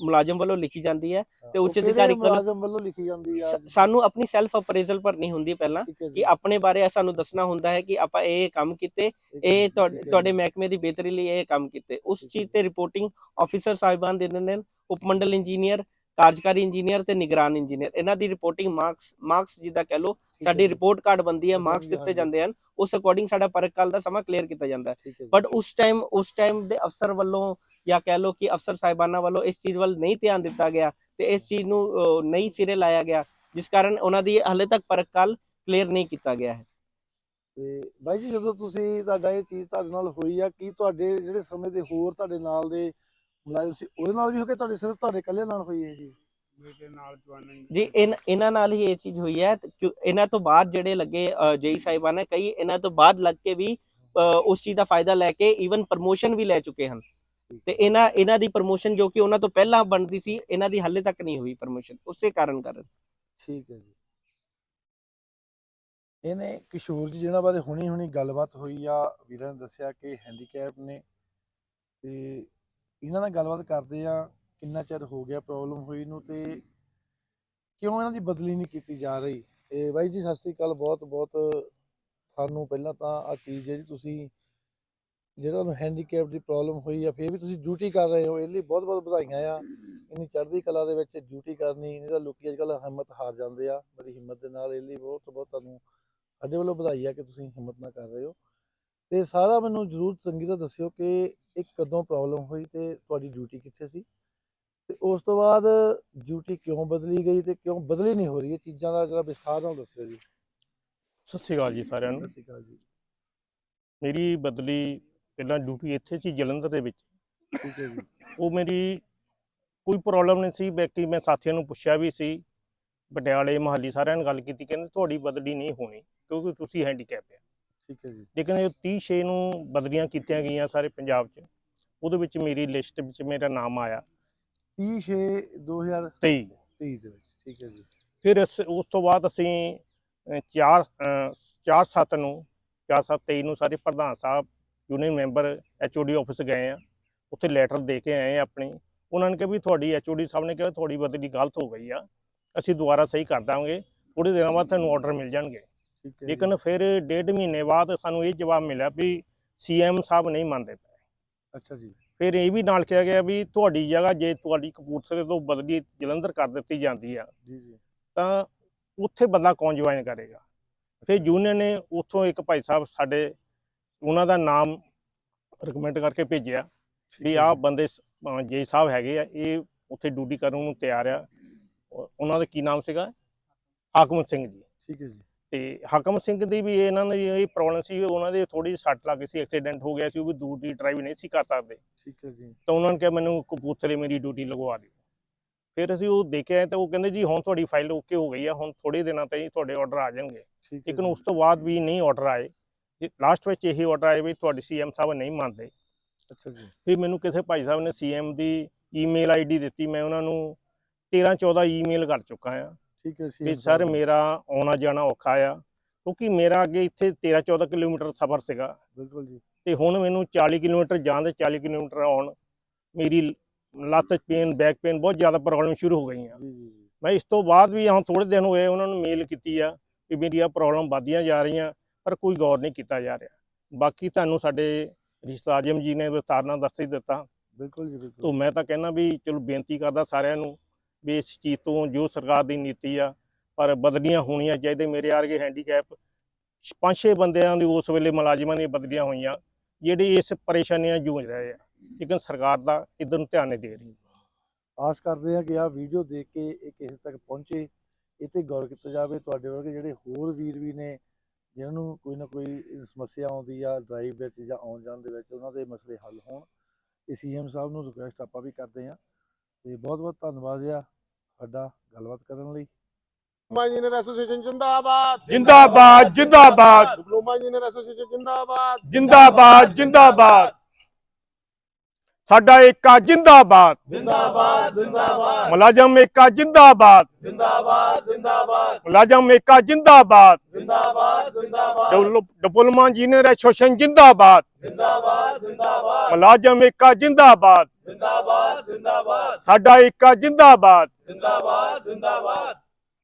ਮੁਲਾਜ਼ਮ ਵੱਲੋਂ ਲਿਖੀ ਜਾਂਦੀ ਹੈ ਤੇ ਉੱਚ ਅਧਿਕਾਰੀ ਮੁਲਾਜ਼ਮ ਵੱਲੋਂ ਲਿਖੀ ਜਾਂਦੀ ਸ- ਸਾਨੂੰ ਆਪਣੀ ਸੈਲਫ ਅਪਰੇਜ਼ਲ ਭਰਨੀ ਹੁੰਦੀ ਹੈ ਪਹਿਲਾਂ ਹੈ ਕਿ ਆਪਣੇ ਬਾਰੇ ਸਾਨੂੰ ਦੱਸਣਾ ਹੁੰਦਾ ਹੈ ਕਿ ਆਪਾਂ ਇਹ ਕੰਮ ਕੀਤੇ ਹੈ ਇਹ ਤੁਹਾਡੇ ਹੈ। ਮਹਿਕਮੇ ਦੀ ਬਿਹਤਰੀ ਲਈ ਇਹ ਕੰਮ ਕੀਤੇ ਉਸ ਹੈ ਚੀਜ਼। ਤੇ ਰਿਪੋਰਟਿੰਗ ਆਫੀਸਰ ਸਾਹਿਬਾਨ ਦੇ ਦਿੰਦੇ ਨੇ ਉਪਮੰਡਲ ਇੰਜੀਨੀਅਰ ਕਾਰਜਕਾਰੀ ਇੰਜੀਨੀਅਰ ਤੇ ਨਿਗਰਾਨ ਇੰਜੀਨੀਅਰ। ਇਹਨਾਂ ਦੀ ਰਿਪੋਰਟਿੰਗ ਮਾਰਕਸ ਮਾਰਕਸ ਜਿੱਦਾਂ ਕਹਿ ਹੈ ਸਾਡੀ ਰਿਪੋਰਟ ਕਾਰਡ ਬੰਦੀ ਹੈ ਮਾਰਕਸ ਦਿੱਤੇ। ਜਾਂਦੇ ਹਨ। ਉਸ ਅਕੋਰਡਿੰਗ ਸਾਡਾ ਪਰਖ ਕਾਲ ਦਾ ਸਮਾਂ ਕਲੀਅਰ ਕੀਤਾ ਜਾਂਦਾ ਹੈ। ਬਟ ਉਸ ਟਾਈਮ ਉਸ ਟਾਈਮ ਦੇ ਅਫਸਰ ਵੱਲੋਂ ਜਾਂ ਕਹਿ ਲਓ ਕਿ ਅਫਸਰ ਸਾਹਿਬਾਨਾਂ ਵੱਲੋਂ ਇਸ ਚੀਜ਼ ਵੱਲ ਨਹੀਂ ਧਿਆਨ ਦਿੱਤਾ ਗਿਆ ਤੇ ਇਸ ਚੀਜ਼ ਨੂੰ ਨਹੀਂ ਸਿਰੇ ਲਾਇਆ ਗਿਆ ਜਿਸ ਕਾਰਨ ਉਹਨਾਂ ਦੀ ਹਲੇ ਤੱਕ ਪਰਖ ਕਾਲ ਕਲੀਅਰ ਨਹੀਂ ਕੀਤਾ ਗਿਆ ਹੈ। ਤੇ ਬਾਈ ਜੀ ਜਦੋਂ ਤੁਸੀਂ ਤੁਹਾਡਾ ਇਹ ਚੀਜ਼ ਤੁਹਾਡੇ ਨਾਲ ਹੋਈ ਆ ਕੀ ਤੁਹਾਡੇ ਜਿਹੜੇ ਸਮੇਂ ਦੇ ਹੋਰ ਤੁਹਾਡੇ ਨਾਲ ਦੇ ਮੁਲਾਜ਼ਮ ਸੀ ਉਹਦੇ ਨਾਲ ਵੀ ਹੋ ਕੇ ਤੁਹਾਡੇ ਸਿਰਫ ਤੁਹਾਡੇ ਇਕੱਲੇ ਨਾਲ ਹੋਈ ਹੈ ਜੀ? ਮੇਰੇ ਨਾਲ ਜਵਾਨੀ ਜੀ ਇਨ- ਇਹਨਾਂ ਨਾਲ ਹੀ ਇਹ ਚੀਜ਼ ਹੋਈ ਹੈ ਤੇ ਕਿਉਂ- ਇਹਨਾਂ ਤੋਂ ਬਾਅਦ ਜਿਹੜੇ ਲੱਗੇ ਜੇਈ ਸਾਹਿਬਾਨ ਨੇ ਕਈ ਇਹਨਾਂ ਤੋਂ ਬਾਅਦ ਲੱਗ ਕੇ ਵੀ ਉਸ ਚੀਜ਼ ਦਾ ਫਾਇਦਾ ਲੈ ਕੇ ਈਵਨ ਪ੍ਰਮੋਸ਼ਨ ਵੀ ਲੈ ਚੁੱਕੇ ਹਨ। ਤੇ ਇਹਨਾਂ ਇਹਨਾਂ ਦੀ ਪ੍ਰਮੋਸ਼ਨ ਜੋ ਕਿ ਉਹਨਾਂ ਤੋਂ ਪਹਿਲਾਂ ਬਣਦੀ ਸੀ ਇਹਨਾਂ ਦੀ ਹਾਲੇ ਤੱਕ ਨਹੀਂ ਹੋਈ ਪ੍ਰਮੋਸ਼ਨ ਉਸੇ ਕਾਰਨ ਕਾਰਨ। ਠੀਕ ਹੈ ਜੀ। ਇਹਨੇ ਕਿਸ਼ੋਰ ਜੀ ਜਿਹਨਾਂ ਬਾਰੇ ਹੁਣੀ ਹੁਣੀ ਗੱਲਬਾਤ ਹੋਈ ਆ ਵੀਰਾਂ ਨੇ ਦੱਸਿਆ ਕਿ ਹੈਂਡੀਕੈਪ ਨੇ ਤੇ ਇਹਨਾਂ ਨਾਲ ਗੱਲਬਾਤ ਕਰਦੇ ਆ ਕਿੰਨਾ ਚਿਰ ਹੋ ਗਿਆ ਪ੍ਰੋਬਲਮ ਹੋਈ ਨੂੰ ਤੇ ਕਿਉਂ ਇਹਨਾਂ ਦੀ ਬਦਲੀ ਨਹੀਂ ਕੀਤੀ ਜਾ ਰਹੀ? ਇਹ ਬਾਈ ਜੀ, ਸਤਿ ਸ੍ਰੀ ਅਕਾਲ, ਬਹੁਤ ਬਹੁਤ ਤੁਹਾਨੂੰ ਪਹਿਲਾਂ ਤਾਂ ਆ ਚੀਜ਼ ਜਿਹੜੀ ਤੁਸੀਂ ਜਿਹੜਾ ਤੁਹਾਨੂੰ ਹੈਂਡੀਕੈਪ ਦੀ ਪ੍ਰੋਬਲਮ ਹੋਈ ਆ, ਫਿਰ ਵੀ ਤੁਸੀਂ ਡਿਊਟੀ ਕਰ ਰਹੇ ਹੋ, ਇਹ ਲਈ ਬਹੁਤ ਬਹੁਤ ਵਧਾਈਆਂ ਆ। ਇੰਨੀ ਚੜ੍ਹਦੀ ਕਲਾ ਦੇ ਵਿੱਚ ਡਿਊਟੀ ਕਰਨੀ ਇਹਦਾ ਤਾਂ ਲੋਕੀ ਅੱਜ ਕੱਲ੍ਹ ਹਿੰਮਤ ਹਾਰ ਜਾਂਦੇ ਆ, ਬੜੀ ਹਿੰਮਤ ਦੇ ਨਾਲ ਇਹ ਲਈ ਬਹੁਤ ਬਹੁਤ ਤੁਹਾਨੂੰ ਸਾਡੇ ਵੱਲੋਂ ਵਧਾਈ ਆ ਕਿ ਤੁਸੀਂ ਹਿੰਮਤ ਨਾਲ ਕਰ ਰਹੇ ਹੋ। ਤੇ ਸਾਰਾ ਮੈਨੂੰ ਜਰੂਰ ਚੰਗੀ ਤਰ੍ਹਾਂ ਦੱਸਿਓ ਕਿ ਇਹ ਕਦੋਂ ਪ੍ਰੋਬਲਮ ਹੋਈ ਤੇ ਤੁਹਾਡੀ ਡਿਊਟੀ ਕਿੱਥੇ ਸੀ? ਤੇ ਉਸ ਤੋਂ ਬਾਅਦ ਡਿਊਟੀ ਕਿਉਂ ਬਦਲੀ ਗਈ ਤੇ ਕਿਉਂ ਬਦਲੀ ਨਹੀਂ ਹੋ ਰਹੀ ਇਹ ਚੀਜ਼ਾਂ ਦਾ ਜਰਾ ਵਿਸਥਾਰ ਨਾਲ ਦੱਸਿਓ ਜੀ। ਸਤਿ ਸ਼੍ਰੀ ਅਕਾਲ ਜੀ ਸਾਰਿਆਂ ਨੂੰ। ਸਤਿ ਸ਼੍ਰੀ ਅਕਾਲ ਜੀ। ਮੇਰੀ ਬਦਲੀ ਪਹਿਲਾਂ ਡਿਊਟੀ ਇੱਥੇ ਸੀ ਜਲੰਧਰ ਦੇ ਵਿੱਚ। ਠੀਕ ਹੈ ਜੀ। ਉਹ ਮੇਰੀ ਕੋਈ ਪ੍ਰੋਬਲਮ ਨਹੀਂ ਸੀ ਬਾਕੀ ਮੈਂ ਸਾਥੀਆਂ ਨੂੰ ਪੁੱਛਿਆ ਵੀ ਸੀ। ਪਟਿਆਲੇ ਮਹੱਲੀ ਸਾਰਿਆਂ ਨਾਲ ਗੱਲ ਕੀਤੀ ਕਹਿੰਦੇ ਤੁਹਾਡੀ ਬਦਲੀ ਨਹੀਂ ਹੋਣੀ ਕਿਉਂਕਿ ਤੁਸੀਂ ਹੈਂਡੀਕੈਪ ਹੈ ਠੀਕ ਹੈ ਜੀ। ਲੇਕਿਨ ਇਹ 30 ਛੇ ਨੂੰ ਬਦਲੀਆਂ ਕੀਤੀਆਂ ਗਈਆਂ ਸਾਰੇ ਪੰਜਾਬ 'ਚ। ਉਹਦੇ ਵਿੱਚ ਮੇਰੀ ਲਿਸਟ ਵਿੱਚ ਮੇਰਾ ਨਾਮ ਆਇਆ। 30 6 2023 23 ਦੇ ਵਿੱਚ ਠੀਕ ਹੈ ਜੀ। ਫਿਰ ਇਸ ਉਸ ਤੋਂ ਬਾਅਦ ਅਸੀਂ 4 4 7 ਨੂੰ 4 7 23 ਨੂੰ ਸਾਰੇ ਪ੍ਰਧਾਨ ਸਾਹਿਬ ਯੂਨੀਅਨ ਮੈਂਬਰ ਐਚਓਡੀ ਆਫਿਸ ਗਏ ਆ। ਉੱਥੇ ਲੈਟਰ ਦੇ ਕੇ ਆਏ ਆ ਆਪਣੀ। ਉਹਨਾਂ ਨੇ ਕਿਹਾ ਵੀ ਤੁਹਾਡੀ ਐਚਓਡੀ ਸਾਹਿਬ ਨੇ ਕਿਹਾ ਤੁਹਾਡੀ ਬਦਲੀ ਗਲਤ ਹੋ ਗਈ ਆ। ਅਸੀਂ ਦੁਬਾਰਾ ਸਹੀ ਕਰ ਦਾਂਗੇ। ਥੋੜੇ ਦਿਨਾਂ ਬਾਅਦ ਤੁਹਾਨੂੰ ਆਰਡਰ ਮਿਲ ਜਾਣਗੇ। ਲੇਕਿਨ ਫਿਰ ਡੇਢ ਮਹੀਨੇ ਬਾਅਦ ਸਾਨੂੰ ਇਹ ਜਵਾਬ ਮਿਲਿਆ ਵੀ ਸੀਐਮ ਸਾਹਿਬ ਨਹੀਂ ਮੰਨਦੇ ਪਏ। ਅੱਛਾ ਜੀ। ਫਿਰ ਇਹ ਵੀ ਨਾਲ ਕਿਹਾ ਗਿਆ ਵੀ ਤੁਹਾਡੀ ਜਗ੍ਹਾ ਜੇ ਤੁਹਾਡੀ ਕਪੂਰਥਲੇ ਤੋਂ ਬਦਲੀ ਜਲੰਧਰ ਕਰ ਦਿੱਤੀ ਜਾਂਦੀ ਆ ਜੀ ਜੀ। ਤਾਂ ਉੱਥੇ ਬੰਦਾ ਕੌਣ ਜੁਆਇਨ ਕਰੇਗਾ? ਫਿਰ ਯੂਨੀਅਨ ਨੇ ਉੱਥੋਂ ਇੱਕ ਭਾਈ ਸਾਹਿਬ ਸਾਡੇ ਉਹਨਾਂ ਦਾ ਨਾਮ ਰეკਮੈਂਡ ਕਰਕੇ ਭੇਜਿਆ ਵੀ ਆਹ। ਬੰਦੇ ਜੇ ਸਾਹਿਬ ਹੈਗੇ ਆ ਇਹ ਉੱਥੇ ਡਿਊਟੀ ਕਰਨ ਨੂੰ ਤਿਆਰ ਆ। ਉਹ- ਉਹਨਾਂ ਦਾ ਕੀ ਨਾਮ ਸੀਗਾ? ਹਾਕਮ ਸਿੰਘ ਜੀ। ਠੀਕ ਹੈ ਜੀ। ਤੇ ਹਾਕਮ ਸਿੰਘ ਦੀ ਵੀ ਇਹਨਾਂ ਨੇ ਇਹ ਪ੍ਰੋਬਲਮ ਸੀ ਉਹਨਾਂ ਦੇ ਥੋੜੀ ਸੱਟ ਲੱਗ ਗਈ ਸੀ ਐਕਸੀਡੈਂਟ ਹੋ ਗਿਆ ਸੀ ਉਹ ਵੀ ਦੂਰ ਦੀ ਡਰਾਈਵ ਨਹੀਂ ਸੀ ਕਰ ਸਕਦੇ। ਠੀਕ ਹੈ ਜੀ। ਤਾਂ ਉਹਨਾਂ ਨੇ ਕਿਹਾ ਮੈਨੂੰ ਕਪੂਰਥਲੇ ਮੇਰੀ ਡਿਊਟੀ ਲਗਵਾ ਦਿਓ। ਫਿਰ ਅਸੀਂ ਉਹ ਦੇਖਿਆ ਤਾਂ ਉਹ ਕਹਿੰਦੇ ਜੀ ਹੁਣ ਤੁਹਾਡੀ ਫਾਈਲ ਓਕੇ ਹੋ ਗਈ ਆ ਹੁਣ ਥੋੜੇ ਦਿਨਾਂ ਤਾਈਂ ਤੁਹਾਡੇ ਆਰਡਰ ਆ ਜਾਣਗੇ। ਠੀਕ ਹੈ ਲੇਕਿਨ। ਉਸ ਤੋਂ ਬਾਅਦ ਵੀ ਨਹੀਂ ਆਰਡਰ ਆਏ। ਲਾਸਟ ਵਿੱਚ ਇਹੀ ਆਰਡਰ ਆਏ ਵੀ ਤੁਹਾਡੀ ਸੀਐਮ ਸਾਹਿਬ ਨਹੀਂ ਮੰਨਦੇ। ਅੱਛਾ ਜੀ। ਫਿਰ ਮੈਨੂੰ ਕਿਸੇ ਭਾਈ ਸਾਹਿਬ ਨੇ ਸੀਐਮ ਦੀ ਈਮੇਲ ਆਈਡੀ ਦਿੱਤੀ ਮੈਂ ਉਹਨਾਂ ਨੂੰ 13 14 ਈਮੇਲ ਕਰ ਚੁੱਕਾ ਆ ਠੀਕ ਹੈ ਵੀ ਸਰ। ਮੇਰਾ ਆਉਣਾ ਜਾਣਾ ਔਖਾ ਆ ਕਿਉਂਕਿ ਮੇਰਾ ਅੱਗੇ ਇੱਥੇ 13 14 ਕਿਲੋਮੀਟਰ ਸਫ਼ਰ ਸੀਗਾ। ਬਿਲਕੁਲ ਜੀ। ਤੇ ਹੁਣ ਮੈਨੂੰ 40 ਕਿਲੋਮੀਟਰ ਜਾਣ ਤੇ 40 ਕਿਲੋਮੀਟਰ ਆਉਣ ਮੇਰੀ ਲੱਤ ਪੇਨ ਬੈਕ ਪੇਨ ਬਹੁਤ ਜ਼ਿਆਦਾ ਪ੍ਰੋਬਲਮ ਸ਼ੁਰੂ ਹੋ ਗਈਆਂ। ਜੀ ਜੀ ਮੈਂ ਇਸ ਤੋਂ ਬਾਅਦ ਵੀ ਹੁਣ ਥੋੜੇ ਦਿਨ ਹੋਏ ਉਹਨਾਂ ਨੂੰ ਮੇਲ ਕੀਤੀ ਆ ਕਿ ਮੇਰੀ ਆ ਪ੍ਰੋਬਲਮ ਵੱਧਦੀਆਂ ਜਾ ਰਹੀਆਂ ਪਰ ਕੋਈ ਗੌਰ ਨਹੀਂ ਕੀਤਾ ਜਾ ਰਿਹਾ। ਬਾਕੀ ਤੁਹਾਨੂੰ ਸਾਡੇ ਰਿਸ਼ਤਾ ਆਜਮ ਜੀ ਨੇ ਵਿਸਤਾਰ ਨਾਲ ਦੱਸ ਹੀ ਦਿੱਤਾ। ਬਿਲਕੁਲ ਜੀ ਤੋਂ ਬਿਲਕੁਲ ਮੈਂ ਤਾਂ ਕਹਿੰਦਾ ਵੀ ਚਲੋ ਬੇਨਤੀ ਕਰਦਾ ਸਾਰਿਆਂ ਨੂੰ ਵੀ ਇਸ ਚੀਜ਼ ਤੋਂ ਜੋ ਸਰਕਾਰ ਦੀ ਨੀਤੀ ਆ, ਪਰ ਬਦਲੀਆਂ ਹੋਣੀਆਂ ਚਾਹੀਦੇ ਮੇਰੇ ਵਰਗੇ ਹੈਂਡੀਕੈਪ ਪੰਜ ਛੇ ਬੰਦਿਆਂ ਦੀ ਉਸ ਵੇਲੇ ਮੁਲਾਜ਼ਮਾਂ ਦੀਆਂ ਬਦਲੀਆਂ ਹੋਈਆਂ, ਜਿਹੜੇ ਇਸ ਪਰੇਸ਼ਾਨੀਆਂ ਜੂਝ ਰਹੇ ਆ। ਲੇਕਿਨ ਸਰਕਾਰ ਦਾ ਇਧਰ ਨੂੰ ਧਿਆਨ ਨਹੀਂ ਦੇ ਰਹੀ। ਆਸ ਕਰਦੇ ਹਾਂ ਕਿ ਆਹ ਵੀਡੀਓ ਦੇਖ ਕੇ ਇਹ ਕਿਸੇ ਤੱਕ ਪਹੁੰਚੇ ਇਹ ਤੇ ਗੌਰ ਕੀਤਾ ਜਾਵੇ ਤੁਹਾਡੇ ਵਰਗੇ ਜਿਹੜੇ ਹੋਰ ਵੀਰ ਵੀ ਨੇ, ਜਿਨ੍ਹਾਂ ਨੂੰ ਕੋਈ ਨਾ ਕੋਈ ਸਮੱਸਿਆ ਆਉਂਦੀ ਆ ਡਰਾਈਵ ਵਿੱਚ ਜਾਂ ਆਉਣ ਜਾਣ ਦੇ ਵਿੱਚ ਉਹਨਾਂ ਦੇ ਮਸਲੇ ਹੱਲ ਹੋਣ, ਇਹ ਸੀਐਮ ਸਾਹਿਬ ਨੂੰ ਰਿਕੁਐਸਟ ਆਪਾਂ ਵੀ ਕਰਦੇ ਹਾਂ। ਤੇ ਬਹੁਤ ਬਹੁਤ ਧੰਨਵਾਦ ਆ। ਤੁਹਾਡਾ ਗੱਲਬਾਤ ਕਰਨ ਲਈ। ਡਿਪਲੋਮਾ ਇੰਜੀਨੀਅਰ ਐਸੋਸੀਏਸ਼ਨ ਜਿੰਦਾਬਾਦ। ਜਿੰਦਾਬਾਦ ਜਿੰਦਾਬਾਦ। ਡਿਪਲੋਮਾ ਇੰਜੀਨੀਅਰ ਐਸੋਸੀਏਸ਼ਨ ਜਿੰਦਾਬਾਦ। ਜਿੰਦਾਬਾਦ ਜਿੰਦਾਬਾਦ। ਸਾਡਾ ਏਕਾ ਜਿੰਦਾਬਾਦ। ਜ਼ਿੰਦਾਬਾਦ ਜ਼ਿੰਦਾਬਾਦ। ਮੁਲਾਜ਼ਮ ਏਕਾ ਜਿੰਦਾਬਾਦ। ਜ਼ਿੰਦਾਬਾਦ ਜ਼ਿੰਦਾਬਾਦ। ਮੁਲਾਜ਼ਮ ਏਕਾ ਜਿੰਦਾਬਾਦ। ਜ਼ਿੰਦਾਬਾਦ ਜ਼ਿੰਦਾਬਾਦ। ਡਿਪਲੋਮਾ ਇੰਜੀਨੀਅਰ ਐਸੋਸੀਏਸ਼ਨ ਜਿੰਦਾਬਾਦ। ਜ਼ਿੰਦਾਬਾਦ ਜ਼ਿੰਦਾਬਾਦ। ਮੁਲਾਜ਼ਮ ਏਕਾ ਜਿੰਦਾਬਾਦ। ਜ਼ਿੰਦਾਬਾਦ ਜ਼ਿੰਦਾਬਾਦ। ਸਾਡਾ ਏਕਾ ਜਿੰਦਾਬਾਦ। ਜ਼ਿੰਦਾਬਾਦ ਜ਼ਿੰਦਾਬਾਦ।